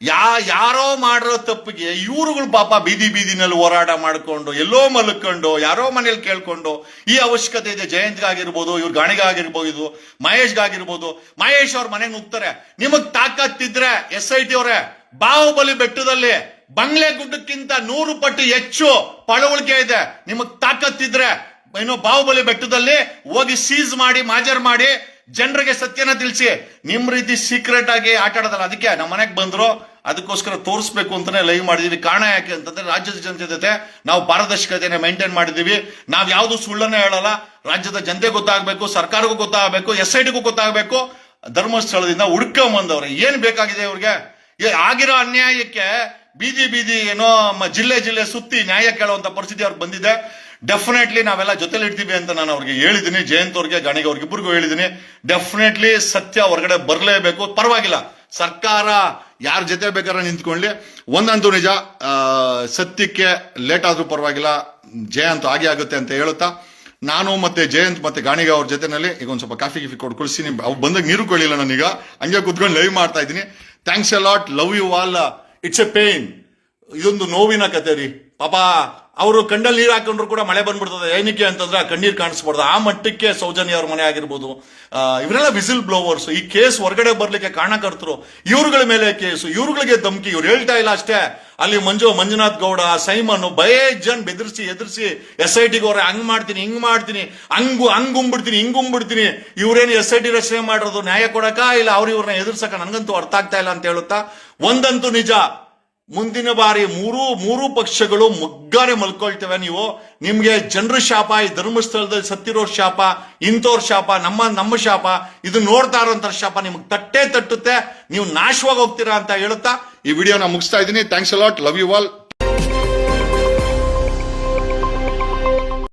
ಯಾ, ಯಾರೋ ಮಾಡಿರೋ ತಪ್ಪಿಗೆ ಇವರುಗಳು ಪಾಪ ಬೀದಿ ಬೀದಿನಲ್ಲಿ ಹೋರಾಟ ಮಾಡಿಕೊಂಡು, ಎಲ್ಲೋ ಮಲ್ಕೊಂಡು, ಯಾರೋ ಮನೇಲಿ ಕೇಳ್ಕೊಂಡು, ಈ ಅವಶ್ಯಕತೆ ಇದೆ, ಜಯಂತ್ಗಾಗಿರ್ಬೋದು, ಇವ್ರ ಗಾಣಿಗಾಗಿರ್ಬೋದು, ಮಹೇಶ್ಗಾಗಿರ್ಬೋದು, ಮಹೇಶ್ ಅವ್ರ ಮನೆಗೆ ನುಗ್ತಾರೆ. ನಿಮಗ್ ತಾಕತ್ತಿದ್ರೆ ಎಸ್ ಐ ಟಿ ಅವರೇ, ಬಾಹುಬಲಿ ಬೆಟ್ಟದಲ್ಲಿ ಬಂಗ್ಲೆ ಗುಡ್ಡಕ್ಕಿಂತ ನೂರು ಪಟ್ಟು ಹೆಚ್ಚು ಪಳವಳಿಕೆ ಇದೆ. ನಿಮಗ್ ತಾಕತ್ತಿದ್ರೆ ಏನು ಬಾಹುಬಲಿ ಬೆಟ್ಟದಲ್ಲಿ ಹೋಗಿ ಸೀಸ್ ಮಾಡಿ, ಮಾಜರ್ ಮಾಡಿ ಜನರಿಗೆ ಸತ್ಯನ ತಿಳಿಸಿ. ನಿಮ್ ರೀತಿ ಸೀಕ್ರೆಟ್ ಆಗಿ ಆಟ ಅದಕ್ಕೆ ನಮ್ಮ ಮನೆಗೆ ಬಂದ್ರು, ಅದಕ್ಕೋಸ್ಕರ ತೋರಿಸ್ಬೇಕು ಅಂತಾನೆ ಲೈವ್ ಮಾಡಿದೀವಿ. ಕಾರಣ ಯಾಕೆ ಅಂತಂದ್ರೆ ರಾಜ್ಯದ ಜನತೆ ಜೊತೆ ನಾವು ಪಾರದರ್ಶಕತೆಯನ್ನು ಮೇಂಟೈನ್ ಮಾಡಿದೀವಿ. ನಾವು ಯಾವುದು ಸುಳ್ಳನ್ನ ಹೇಳಲ್ಲ, ರಾಜ್ಯದ ಜನತೆ ಗೊತ್ತಾಗಬೇಕು, ಸರ್ಕಾರಕ್ಕೂ ಗೊತ್ತಾಗಬೇಕು ಎಸ್ ಐ ಟಿಗೂ ಗೊತ್ತಾಗಬೇಕು. ಧರ್ಮಸ್ಥಳದಿಂದ ಹುಡ್ಕೊಂಬಂದವ್ರೆ. ಏನ್ ಬೇಕಾಗಿದೆ ಇವ್ರಿಗೆ? ಆಗಿರೋ ಅನ್ಯಾಯಕ್ಕೆ ಬೀದಿ ಬೀದಿ ಏನೋ ಜಿಲ್ಲೆ ಜಿಲ್ಲೆ ಸುತ್ತಿ ನ್ಯಾಯ ಕೇಳುವಂತ ಪರಿಸ್ಥಿತಿ ಅವ್ರಿಗೆ ಬಂದಿದೆ. ಡೆಫಿನೆಟ್ಲಿ ನಾವೆಲ್ಲ ಜೊತೆಲಿ ಇರ್ತೀವಿ ಅಂತ ನಾನು ಅವ್ರಿಗೆ ಹೇಳಿದ್ದೀನಿ ಜಯಂತ್ ಅವ್ರಿಗೆ ಗಣಿಗೆ ಅವ್ರಿಗೆ ಇಬ್ಬರಿಗೂ ಹೇಳಿದ್ದೀನಿ ಡೆಫಿನೆಟ್ಲಿ ಸತ್ಯ ಹೊರಗಡೆ ಬರಲೇಬೇಕು. ಪರವಾಗಿಲ್ಲ. ಸರ್ಕಾರ ಯಾರ ಜೊತೆ ಬೇಕಾದ್ರೆ ನಿಂತ್ಕೊಳ್ಳಿ. ಒಂದಂತೂ ನಿಜ ಸತ್ಯಕ್ಕೆ ಲೇಟ್ ಆದರೂ ಪರವಾಗಿಲ್ಲ. ಜಯಂತ್ ಹಾಗೆ ಆಗುತ್ತೆ ಅಂತ ಹೇಳುತ್ತಾ. ನಾನು ಮತ್ತೆ ಜಯಂತ್ ಮತ್ತೆ ಗಾಣಿಗ ಅವ್ರ ಜೊತೆನಲ್ಲಿ ಈಗ ಒಂದು ಸ್ವಲ್ಪ ಕಾಫಿ ಗಿಫಿ ಕೊಟ್ಟು ಕಳಿಸ್ತೀನಿ ಅವ್ರು ಬಂದಾಗ ನೀರು ಕೊಳಿಲ್ಲ ನಾನೀಗ. ಹಂಗೆ ಕುತ್ಕೊಂಡು ಲೈವ್ ಮಾಡ್ತಾ ಇದ್ದೀನಿ. Thanks a lot love you all it's a pain ಇದೊಂದು ನೋವಿನ ಕತೆ ರೀ. ಪಾಪ ಅವರು ಕಂಡಲ್ಲಿ ನೀರು ಹಾಕೊಂಡ್ರು ಕೂಡ ಮಳೆ ಬಂದ್ಬಿಡ್ತದೆ. ಏನಕ್ಕೆ ಅಂತಂದ್ರೆ ಆ ಕಣ್ಣೀರು ಕಾಣಿಸ್ಬಾರ್ದು. ಆ ಮಟ್ಟಕ್ಕೆ ಸೌಜನ್ಯ ಅವ್ರ ಮನೆ ಆಗಿರ್ಬೋದು. ಇವರೆಲ್ಲ ವಿಸಿಲ್ ಬ್ಲೋವರ್ಸ್. ಈ ಕೇಸ್ ಹೊರಗಡೆ ಬರ್ಲಿಕ್ಕೆ ಕಾರಣಕರ್ತರು. ಇವ್ರುಗಳ ಮೇಲೆ ಕೇಸು, ಇವ್ರುಗಳಿಗೆ ಧಮಕಿ. ಇವ್ರು ಹೇಳ್ತಾ ಇಲ್ಲ ಅಷ್ಟೇ. ಅಲ್ಲಿ ಮಂಜು, ಮಂಜುನಾಥ್ ಗೌಡ, ಸೈಮನ್ ಬಯೇ ಜನ್ ಬೆದರ್ಸಿ, ಎದುರಿಸಿ ಎಸ್ ಐ ಟಿಗೆ ಅವ್ರೆ ಹಂಗ್ ಮಾಡ್ತೀನಿ, ಹಿಂಗ್ ಮಾಡ್ತೀನಿ. ಹಂಗು ಹಂಗುಂಬಿಡ್ತೀನಿ ಹಿಂಗುಂಬಿಡ್ತೀನಿ ಇವ್ರೇನು ಎಸ್ ಐ ಟಿ ರಚನೆ ಮಾಡಿರೋದು ನ್ಯಾಯ ಕೊಡಕ ಇಲ್ಲ ಅವ್ರು ಇವ್ರನ್ನ ಎದುರ್ಸಕ ನನ್ಗಂತೂ ಅರ್ಥ ಆಗ್ತಾ ಇಲ್ಲ ಅಂತ ಹೇಳುತ್ತಾ? ಒಂದಂತೂ ನಿಜ. ಮುಂದಿನ ಬಾರಿ ಮೂರು ಮೂರು ಪಕ್ಷಗಳು ಮುಗ್ಗಾರೆ ಮಲ್ಕೊಳ್ತೇವೆ ನೀವು. ನಿಮಗೆ ಜನರ ಶಾಪ, ಈ ಧರ್ಮಸ್ಥಳದಲ್ಲಿ ಸತ್ತಿರೋ ಶಾಪ ಇಂಥವ್ರ ಶಾಪ, ನಮ್ಮ ನಮ್ಮ ಶಾಪ, ಇದು ನೋಡ್ತಾ ಇರೋಂಥ ಶಾಪ ನಿಮ್ಗೆ ತಟ್ಟೆ ತಟ್ಟುತ್ತೆ. ನೀವು ನಾಶವಾಗಿ ಹೋಗ್ತೀರಾ ಅಂತ ಹೇಳುತ್ತಾ? ಈ ವಿಡಿಯೋನ ಮುಗಿಸ್ತಾ ಇದ್ದೀನಿ. Thanks a lot love you all